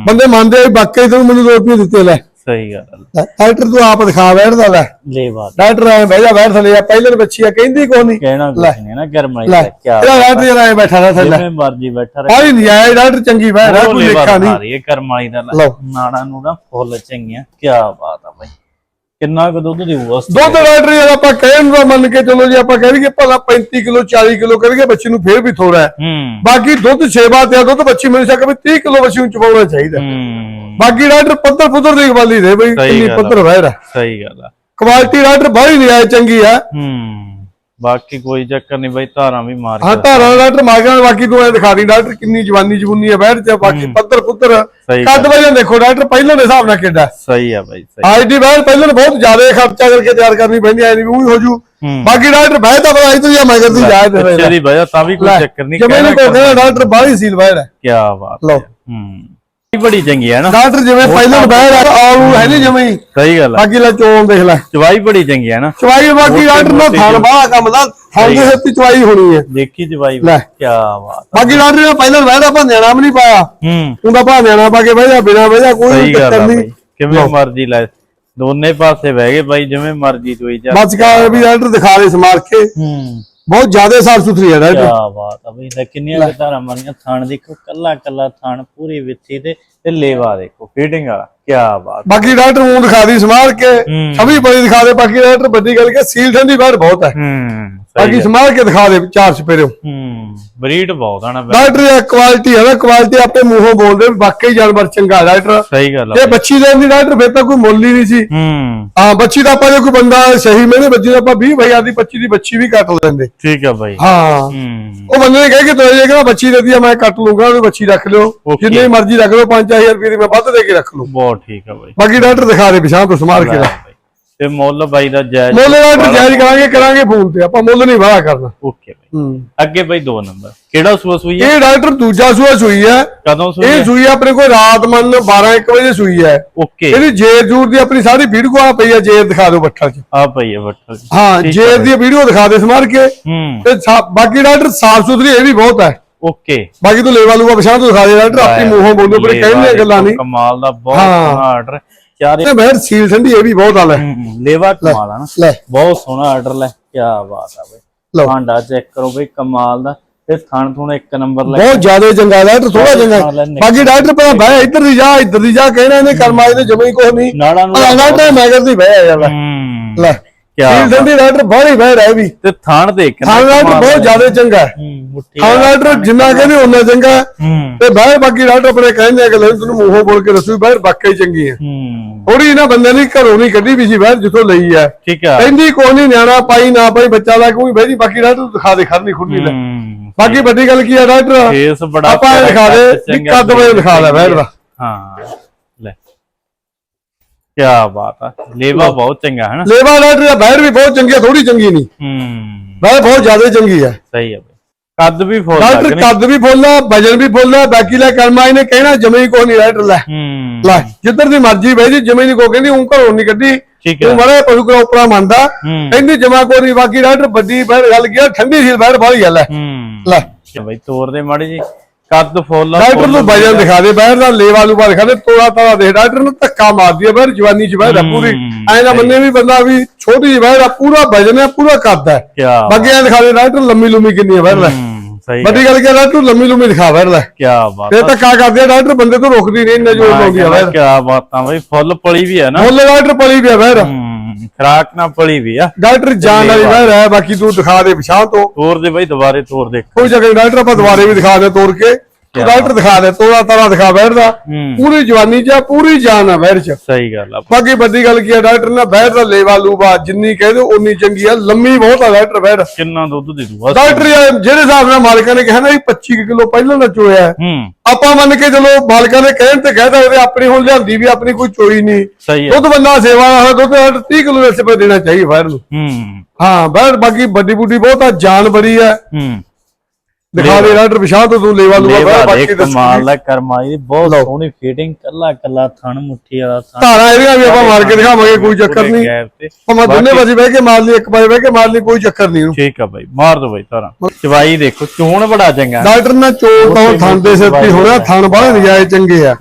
ਬੰਦੇ ਮੰਨਦੇ ਆ ਵੀ ਵਾਕਈ ਤੂੰ ਮੈਨੂੰ 2 ਰੁਪਏ ਦਿੱਤੇ ਲੈ। ਸਹੀ ਗੱਲ ਆ। ਡਾਕਟਰ ਤੂੰ ਆਪ ਦਿਖਾ ਬੈਠਦਾ ਲੈ। ਲੈ ਬਾਤ ਡਾਕਟਰ ਐ ਬਹਿ ਜਾ ਬੈਠ ਥੱਲੇ ਆ ਪਹਿਲਾਂ ਬੱਚੀ ਆ ਕਹਿੰਦੀ ਕੋਈ ਨਹੀਂ ਕਹਿਣਾ ਕੁਝ ਨਹੀਂ ਨਾ ਗਰਮਾਈ ਲੈ ਦਾ ਕਿਆ ਇਹਦਾ ਡਾਕਟਰ ਯਾਰ ਐ ਬੈਠਾ ਰਹਿ ਥੱਲੇ। ਜਿਵੇਂ ਮਰਜ਼ੀ ਬੈਠਾ ਰਹੇ। ਆਈ ਨਹੀਂ ਆਇਆ ਡਾਕਟਰ ਚੰਗੀ ਬਹਿ ਰਿਹਾ ਕੋਈ ਲੇਖਾ ਨਹੀਂ ਰਹੀ ਹੈ ਕਰਮਾਈ ਦਾ ਲੈ। ਲਓ। ਨਾੜਾਂ ਨੂੰ ਨਾ ਫੁੱਲ ਚੰਗੀਆਂ ਕੀ ਬਾਤ ਆ ਬਾਈ। ਕਿੰਨਾ ਕੁ ਦੁੱਧ ਦੇਊਗਾ ਦੁੱਧ ਡਾਕਟਰ ਯਾਰ ਆਪਾਂ ਕਹਿਣ ਦਾ ਮੰਨ ਕੇ ਚਲੋ ਜੀ ਆਪਾਂ ਕਹਿ ਦਈਏ ਭਲਾ 35 ਕਿਲੋ 40 ਕਿਲੋ ਕਰਕੇ ਬੱਚੇ ਨੂੰ ਫੇਰ ਵੀ ਥੋੜਾ ਹੈ। ਬਾਕੀ ਦੁੱਧ ਛੇਵਾ ਤੇ ਦੁੱਧ ਬੱਚੀ ਮਿਲ ਸਕੇ ਵੀ 30 ਕਿਲੋ ਬੱਚੀ ਨੂੰ ਚਵਾਉਣਾ ਚਾਹੀਦਾ। ਬਾਕੀ ਡਾਕਟਰ ਪੱਧਰ ਪੁੱਧਰ ਦੇਖਭਾਲੀ ਦੇ ਬਈ ਕਿੰਨੀ। ਪੱਧਰ ਵਹਿ ਰਿਹਾ ਸਹੀ ਗੱਲ ਆ। ਕੁਆਲਿਟੀ ਡਾਕਟਰ ਬਾਹਲੀ ਨਹੀਂ ਆਏ ਚੰਗੀ ਆ। ਹੂੰ। ਬਾਕੀ ਕੋਈ ਚੱਕਰ ਨਹੀਂ ਬਾਈ ਧਾਰਾਂ ਵੀ ਮਾਰ ਹਾਂ ਧਾਰਾਂ ਡਾਕਟਰ ਮਾਗਾਂ ਬਾਕੀ ਤੂੰ ਐ ਦਿਖਾ ਦੀ ਡਾਕਟਰ ਕਿੰਨੀ ਜਵਾਨੀ ਜਵੂਨੀ ਆ ਬੈਠ ਚ ਬਾਕੀ ਪੱਧਰ ਸਹੀ ਕੱਦ ਵਜਨ ਦੇਖੋ ਡਾਕਟਰ ਪਹਿਲਾਂ ਦੇ ਹਿਸਾਬ ਨਾਲ ਕਿੱਡਾ ਸਹੀ ਆ ਬਾਈ ਸਹੀ। ਅੱਜ ਦੀ ਬੈਠ ਪਹਿਲਾਂ ਤਾਂ ਬਹੁਤ ਜ਼ਿਆਦਾ ਖਰਚਾ ਕਰਕੇ ਤਿਆਰ ਕਰਨੀ ਪੈਂਦੀ ਐ ਨਹੀਂ ਉਹੀ ਹੋ ਜੂ। ਹੂੰ। ਬਾਕੀ ਡਾਕਟਰ ਬਹਿ ਤਾਂ ਬੜਾ ਇਧਰ ਜਾਂ ਮਗਰ ਦੀ ਜਾਇ ਦੇ ਬੱਚੇ ਦੀ ਵਜ੍ਹਾ ਤਾਂ ਵੀ ਕੋਈ ਚੱਕਰ ਨਹੀਂ ਜਿਵੇਂ ਕੋਈ ਕਹਿੰਦਾ ਡਾਕਟਰ ਬਾਹਲੀ ਸੀਲ ਬਹਿ ਰਿਹਾ ਕੀ ਬਾਤ ਲਓ। ਹੈ। ਹੂੰ। ਬੜੀ ਚੰਗੀ ਹੈ ਨਾ। ਡਾਕਟਰ ਜਿਵੇਂ ਪਹਿਲਾਂ ਬਹਿ ਰਿਹਾ ਆਉ ਹੈ ਨਹੀਂ ਜਿਵੇਂ ਹੀ। ਸਹੀ ਗੱਲ ਆ। ਬਾਕੀ ਲੈ ਚੋਣ ਦੇਖ ਲੈ। ਚਵਾਈ ਬੜੀ ਚੰਗੀ ਹੈ ਨਾ। ਚਵਾਈ ਬਾਕੀ ਡਾਕਟਰ ਨਾਲ ਥਾਣ ਬਾਹਲਾ ਕੰਮ ਦਾ ਥਾਣ ਦੇ ਸੱਤੀ ਚਵਾਈ ਹੋਣੀ ਹੈ ਦੇਖੀ ਚਵਾਈ ਲੈ। ਕੀ ਬਾਤ ਬਾਕੀ ਡਾਕਟਰ ਨੇ ਪਹਿਲਾਂ ਬਹਿਦਾ ਭਾਂਦਿਆਣਾ ਵੀ ਨਹੀਂ ਪਾਇਆ। ਹੂੰ। ਉਹਦਾ ਭਾਂਦਿਆਣਾ ਪਾ ਕੇ ਬਹਿ ਜਾ ਬਿਨਾ ਬਹਿ ਜਾ ਕੋਈ ਚੱਕਰ ਆ ਨਹੀਂ ਕਿਵੇਂ ਮਰਜ਼ੀ ਲੈ। ਦੋਨੇ ਪਾਸੇ ਬਹਿ ਗਏ ਬਾਈ ਜਿਵੇਂ ਮਰਜ਼ੀ ਤੋਈ ਜਾ। ਬਚ ਕਾ ਵੀ ਡਾਕਟਰ ਦਿਖਾ ਦੇ ਸਮਾਰ ਕੇ ਹੂੰ। ਬਹੁਤ ਜ਼ਿਆਦਾ ਸਾਫ਼ ਸੁਥਰੀ ਹੈ ਕੀ ਡਾਕਟਰ ਬਾਤ ਆ ਬਈ ਲੈ ਕਿੰਨੀਆਂ ਧਾਰਾਂ ਮਾਰੀਆਂ ਥਾਣ ਦੇਖੋ ਕੱਲਾ ਕੱਲਾ ਥਾਣ ਪੂਰੀ ਵਿੱਥੀ ਤੇ ਤੇ ਲੇਵਾ ਦੇਖੋ ਫਿਟਿੰਗ ਵਾਲਾ। ਕੀ ਬਾਤ। ਬਾਕੀ ਡਾਕਟਰ ਉਹ ਦਿਖਾ ਦੀ ਸਮਾਰ ਕੇ। ਹੂੰ। ਸਭੀ ਬੜੀ ਦਿਖਾ ਦੇ ਬਾਕੀ ਡਾਕਟਰ ਵੱਡੀ ਗੱਲ ਕਿ ਸੀਲ ਠੰਡੀ ਬਾਹਰ ਬਹੁਤ ਹੈ। ਹੂੰ ਬਾਕੀ ਸਹੀ ਸਮਾਰ ਕੇ ਦਿਖਾ ਦੇ ਚਾਰ ਚਪੇਰੇ ਹੂੰ ਬਰੀਡ ਬਹੁਤ ਆ ਨਾ ਬਾਈ। ਡਾਕਟਰ ਇਹ ਕੁਆਲਿਟੀ ਹੈ ਨਾ ਕੁਆਲਿਟੀ ਆਪੇ ਮੂੰਹੋਂ ਬੋਲਦੇ ਵੀ ਵਾਕਈ ਜਾਨਵਰ ਚੰਗਾ ਹੈ ਡਾਕਟਰ। ਸਹੀ ਗੱਲ ਆ ਜੇ ਬੱਚੀ ਲੈਂਦੀ ਡਾਕਟਰ ਫਿਰ ਤਾਂ ਕੋਈ ਮੁੱਲ ਹੀ ਨਹੀਂ ਸੀ। ਹੂੰ। ਹਾਂ ਬੱਚੀ ਦਾ ਆਪਾਂ ਜੇ ਕੋਈ ਬੰਦਾ ਸਹੀ ਮੈਨੇ ਬੱਚੀ ਦਾ ਆਪਾਂ 20 ਭਈਆ ਦੀ 25 ਦੀ ਬੱਚੀ ਵੀ ਕੱਟ ਲੈਂਦੇ। ਠੀਕ ਆ ਬਾਈ। ਹਾਂ। ਹੂੰ। ਉਹ ਬੰਦੇ ਨੇ ਕਹਿ ਕੇ ਤੋਏ ਕਿ ਬੱਚੀ ਦੇ ਦਿਆ ਮੈਂ ਕੱਟ ਲੂੰਗਾ ਉਹ ਬੱਚੀ ਰੱਖ ਲਿਓ. ਜਿੰਨੀ ਮਰਜ਼ੀ ਰੱਖ ਲਓ 5000 ਰੁਪਏ ਦੀ ਮੈਂ ਵੱਧ ਦੇ ਕੇ ਰੱਖ ਲੂ ਬਹੁਤ ਠੀਕ ਆ ਬਾਈ। ਬਾਕੀ ਡਾਕਟਰ ਦਿਖਾ ਦੇ ਪਿਛਾਂ ਤੋਂ ਸਮਾਰ ਕੇ। ਤੇ ਮੁੱਲ ਬਾਈ ਦਾ ਜਾਇਜ਼ ਮੁੱਲ ਡਾਕਟਰ ਜਾਇਜ਼ ਕਰਾਂਗੇ ਕਰਾਂਗੇ ਫੋਨ ਤੇ। ਆਪਾਂ ਮੁੱਲ ਨਹੀਂ ਵਾਲਾ ਕਰਨਾ। ਓਕੇ ਬਾਈ। ਹੂੰ। ਅੱਗੇ ਬਾਈ ਦੋ ਨੰਬਰ। ਕਿਹੜਾ ਸੂਆ ਸੂਈ ਹੈ ਇਹ ਡਾਕਟਰ ਦੂਜਾ ਸੂਆ ਸੂਈ ਹੈ ਕਦੋਂ ਸੂਈ ਇਹ ਹੈ ਸੂਈ ਆਪਣੇ ਕੋਲ ਰਾਤ ਮੰਨ 12 1 ਵਜੇ ਸੂਈ ਹੈ ਓਕੇ। ਇਹਦੀ ਜੇਰ ਜੂਰ ਦੀ ਆਪਣੀ ਸਾਰੀ ਵੀਡੀਓ ਆ ਪਈ ਹੈ ਜੇਰ ਦਿਖਾ ਦਿਓ ਬੱਠਲ 'ਚ। ਆ ਪਈ ਹੈ ਬੱਠਲ। ਹਾਂ ਠੀਕ ਜੇਰ ਦੀ ਵੀਡੀਓ ਦਿਖਾ ਦੇ ਸਮਾਰ ਕੇ। ਹੂੰ। ਤੇ ਸਾ- ਬਾਕੀ ਡਾਕਟਰ ਸਾਫ਼ ਸੁਥਰੀ ਇਹ ਵੀ ਬਹੁਤ ਹੈ ਓਕੇ। ਬਾਕੀ ਤੂੰ ਲੇਵਾ ਲੂਗਾ ਪਛਾਣ ਤੋਂ ਦਿਖਾ ਦੇ ਡਾਕਟਰ ਆਪਣੀ ਮੂੰਹੋਂ ਬੋਲੋ ਪਰ ਲੇਵਾ ਕਹਿੰਦੇ ਗੱਲਾਂ ਨਹੀਂ। ਕਮਾਲ ਦਾ ਬਹੁਤ। ਸੋਹਣਾ ਆਰਡਰ ਚਾਰੇ ਇਹ ਬਹਿਰ ਸੀਲ ਠੰਡੀ ਇਹ ਵੀ ਬਹੁਤ ਹਾਲ ਹੈ। ਲੇਵਾ ਕਮਾਲ ਆ ਨਾ। ਲੈ। ਬਹੁਤ ਸੋਹਣਾ ਆਰਡਰ ਲੈ ਕੀ ਬਾਤ ਆ ਬਾਈ। ਭਾਂਡਾ ਚੈੱਕ ਕਰੋ ਬਈ ਕਮਾਲ ਦਾ। ਤੇ ਥਣ ਥੁਣ ਇੱਕ ਨੰਬਰ ਲੈ ਬਹੁਤ ਜ਼ਿਆਦਾ ਚੰਗਾ ਡਾਕਟਰ ਥੋੜਾ ਚੰਗਾ। ਬਾਕੀ ਡਾਕਟਰ ਪਹਿਲਾਂ ਬਹਿ ਇੱਧਰ ਦੀ ਜਾ ਇੱਧਰ ਦੀ ਜਾ ਕਹਿਣਾ ਇਹਨੇ ਕਰਮਾ ਇਹਨੇ ਜਮੇ ਹੀ ਕੁਛ ਨਹੀਂ। ਨਾੜਾਂ ਨੂੰ ਡਾਕਟਰ ਮੈਂ ਕਰਦੀ ਬਹਿ ਯਾਰ ਲੈ। ਸੀਲ ਠੰਡੀ ਡਾਕਟਰ ਬਾਹਲੀ ਬਹਿ ਰਿਹਾ ਵੀ। ਤੇ ਥਾਣ ਦੇ ਕਿੰਨਾ ਖਾਣ ਡਾਕਟਰ ਕਮਾਲ ਬਹੁਤ ਦਾ। ਜ਼ਿਆਦਾ ਚੰਗਾ ਹੈ। ਖਾਣ ਡਾਕਟਰ ਜਿੰਨਾ ਕਹਿੰਦੇ ਉਹਨਾਂ ਚੰਗਾ ਤੇ ਬਾਹਰ ਬਾਕੀ ਡਾਕਟਰ ਆਪਣੇ ਕਹਿੰਦੇ ਆ ਕਿ ਲੈ ਤੈਨੂੰ ਮੂੰਹੋਂ ਬੋਲ ਕੇ ਦੱਸੂ ਬਾਹਰ ਵਾਕਈ ਚੰਗੀ ਹੈ। ਥੋੜੀ ਇਹਨਾਂ ਬੰਦੇ ਨੇ ਘਰੋਂ ਨਹੀਂ ਕੱਢੀ ਵੀ ਸੀ ਬਾਹਰ ਜਿੱਥੋਂ ਲਈ ਹੈ। ਠੀਕ ਆ। ਕਹਿੰਦੀ ਕੋਈ ਨਹੀਂ ਨਿਆਣਾ ਪਾਈ ਨਾ ਪਾਈ ਬੱਚਾ ਦਾ ਕੋਈ ਬਹਿ ਜੀ ਬਾਕੀ ਡਾਕਟਰ ਦਿਖਾ ਦੇ ਖੜਨੀ ਖੁਰਨੀ ਲੈ। ਬਾਕੀ ਵੱਡੀ ਗੱਲ ਕੀ ਹੈ ਡਾਕਟਰ ਫੇਸ ਬੜਾ ਆਪਾਂ ਦਿਖਾ ਦੇ ਕੱਦ ਵੇ ਦਿਖਾ ਲੈ ਬਾਹਰ ਦਾ ਹਾਂ। ਕੀ ਬਾਤ ਆ। ਲੇਵਾ ਬਹੁਤ ਚੰਗਾ ਹੈ ਨਾ। ਲੇਵਾ ਡਾਕਟਰ ਦਾ ਬਾਹਰ ਵੀ ਬਹੁਤ ਚੰਗੀ ਹੈ ਥੋੜੀ ਚੰਗੀ ਨਹੀਂ। ਹੂੰ। ਬਾਹਰ ਬਹੁਤ ਜ਼ਿਆਦਾ ਚੰਗੀ ਹੈ ਸਹੀ ਆ ਬਈ। ਕੱਦ ਵੀ ਫੁੱਲ ਡਾਕਟਰ ਲੱਗ ਕੱਦ ਵੀ ਫੁੱਲਾ ਵਜਨ ਵੀ ਫੁੱਲਾ ਬਾਕੀ ਲੈ ਕਰਮਾ ਇਹਨੇ ਕਹਿਣਾ ਜਮੇ ਕੋ ਨਹੀਂ ਡਾਕਟਰ ਲੈ। ਲੈ ਜਿੱਧਰ ਦੀ ਮਰਜ਼ੀ ਬਹਿ ਜੀ ਜਮੇ ਨਹੀਂ ਕੋ ਕਹਿੰਦੀ ਉਹ ਘਰੋਂ ਨਹੀਂ ਕੱਢੀ। ਤੂੰ ਮਰੇ ਪਸ਼ੂ ਕੋ ਉਪਰਾ ਮੰਨਦਾ। ਕਹਿੰਦੀ ਜਮਾ ਕੋ ਨਹੀਂ ਬਾਕੀ ਡਾਕਟਰ ਵੱਡੀ ਬਾਹਰ ਗੱਲ ਕੀ ਆ, ਠੰਡੀ ਸੀ ਬਾਹਰ ਬਾਹਲੀ ਗੱਲ ਹੈ। ਲੈ। ਬਈ ਤੋਰ ਦੇ ਮਾੜੀ ਜੀ ਕੱਦ ਫੁੱਲ ਡਾਕਟਰ ਫੁੱਲ ਨੂੰ ਵਜਨ ਦਿਖਾ ਦੇ ਬਾਹਰ ਦਾ ਲੇਵਾ ਲੂਵਾ ਦਿਖਾ ਦੇ ਤੋੜਾ ਤਾੜਾ ਦੇ। ਡਾਕਟਰ ਨੂੰ ਧੱਕਾ ਮਾਰਦੀ ਹੈ ਬਾਹਰ ਜਵਾਨੀ ਚ ਬਾਹਰ ਪੂਰੀ ਹੂੰ, ਐਂ ਨਾ ਮੰਨੇ ਵੀ ਬੰਦਾ ਵੀ ਛੋਟੀ ਜਿਹੀ ਬਾਹਰ ਪੂਰਾ ਵਜਨ ਹੈ ਪੂਰਾ ਕੱਦ ਹੈ ਬਾਕੀ ਐਂ ਦਿਖਾ ਦੇ ਡਾਕਟਰ ਲੰਮੀ ਲੰਮੀ ਕਿੰਨੀ ਹੈ ਬਾਹਰ ਹੂੰ ਸਹੀ ਵੱਡੀ ਗੱਲ ਕੀ ਹੈ ਡਾਕਟਰ ਲੰਮੀ ਲੰਮੀ ਦਿਖਾ ਬਾਹਰ ਲੈ। ਕੀ ਬਾਤ ਇਹ ਧੱਕਾ ਕਰਦੇ ਆ ਡਾਕਟਰ ਬੰਦੇ ਤੋਂ ਰੁਕਦੀ ਨਹੀਂ ਇੰਨਾ ਜੋਰ ਲਾਉਂਦੀ ਆ ਬਾਹਰ। ਕੀ ਬਾਤਾਂ ਬਈ ਫੁੱਲ ਪਲੀ ਵੀ ਹੈ ਨਾ। ਮੁੱਲ ਡਾਕਟਰ ਪਲੀ ਬਾਹਰ। ਹੂੰ। ਖਰਾਕ ਨਾਲ ਪਲੀ ਵੀ ਆ। ਡਾਕਟਰ ਜਾਨ ਵਾਲੀ ਬਾਹਰ ਹੈ ਬਾਕੀ ਤੂੰ ਦਿਖਾ ਦੇ ਪਛਾਣ ਤੋਂ। ਤੋਰ ਦੇ ਬਈ ਦੁਬਾਰੇ ਤੋਰ ਦੇ। ਕੋਈ ਜਗ੍ਹਾ ਡਾਕਟਰ ਆਪਾਂ ਦੁਬਾਰੇ ਵੀ ਦਿਖਾ ਦੇ ਤੋੜ ਕੇ। ਤੂੰ ਡਾਕਟਰ ਦਿਖਾ ਦੇ ਤੋੜਾ ਤਾਰਾ ਦਿਖਾ ਬਾਹਰ ਦਾ ਹੂੰ। ਪੂਰੀ ਜਵਾਨੀ ਚ ਆ, ਪੂਰੀ ਜਾਨ ਆ ਬਾਹਰ ਚ। ਸਹੀ ਗੱਲ ਆ। ਬਾਕੀ ਵੱਡੀ ਗੱਲ ਕੀ ਹੈ ਡਾਕਟਰ ਨੇ ਦਾ ਲੇਵਾ ਲੂਵਾ ਜਿੰਨੀ ਕਹਿ ਦੋ ਉਨੀ ਚੰਗੀ ਆ ਲੰਮੀ ਬਹੁਤ ਆ ਡਾਕਟਰ ਬਾਹਰ ਕਿੰਨਾ ਦੁੱਧ ਦੇ ਦੂਗਾ ਡਾਕਟਰ ਜਿਹੜੇ ਹਿਸਾਬ ਨਾਲ ਮਾਲਕਾਂ ਨੇ ਕਿਹਾ ਨਾ ਵੀ 25 ਕਿਲੋ ਪਹਿਲਾਂ ਦਾ ਚੋਇਆ ਆਪਾਂ ਮੰਨ ਕੇ ਚਲੋ ਮਾਲਕਾਂ ਦੇ ਕਹਿਣ ਤੇ ਕਹਿਦਾ ਉਹਦੇ ਆਪਣੀ ਹੁਣ ਲਿਆਂਦੀ ਵੀ ਆਪਣੀ ਕੋਈ ਚੋਈ ਨਹੀਂ। ਦੁੱਧ ਬੰਦਾ ਸੇਵਾ ਵਾਲਾ ਦੁੱਧ 30 ਕਿਲੋ ਵੈਸੇ ਪਰ ਦੇਣਾ ਚਾਹੀਏ ਬਾਹਰ ਨੂੰ। ਹੂੰ। ਬਾਕੀ ਵੱਡੀ ਬੁੱਢੀ ਬਹੁਤ ਆ ਜਾਨ ਬੜੀ ਆ। ਦਿਖਾ ਦੇ ਡਾਕਟਰ ਵਿਸ਼ਾਲ ਤੋਂ ਤੂੰ ਲੇਵਾ ਬਾਹਰ ਬਾਕੀ ਦੱਸ। ਕਮਾਲ ਦਾ ਕਰਮਾ ਇਹ ਬਹੁਤ ਸੋਹਣੀ ਫਿਟਿੰਗ ਕੱਲਾ ਕੱਲਾ ਥਣ ਮੁੱਠੀ ਵਾਲਾ ਥਣ। ਧਾਰਾ ਇਹਦੀਆਂ ਵੀ ਆਪਾਂ ਮਾਰ ਕੇ ਦਿਖਾਵਾਂਗੇ ਕੋਈ ਚੱਕਰ ਨਹੀਂ। ਭਾਵੇਂ ਦੋਨੇ ਵਜੇ ਬਹਿ ਕੇ ਮਾਰ ਲਈ ਇੱਕ ਵਜੇ ਬਹਿ ਕੇ ਮਾਰ ਲਈ ਕੋਈ ਚੱਕਰ ਨਹੀਂ ਠੀਕ ਆ ਬਾਈ ਮਾਰ ਦੋ ਬਾਈ ਤਾਰਾ ਚਵਾਈ ਦੇਖੋ ਚੋਣ ਬੜਾ ਚੰਗਾ। ਡਾਕਟਰ ਨੇ ਚੋਰ ਤਾਂ ਥਣ ਦੇ ਸਿਰ ਤੇ ਹੋਣਾ ਥਣ ਬਾਹਰ ਨਜਾਇਜ਼ ਚੰਗੇ ਆ।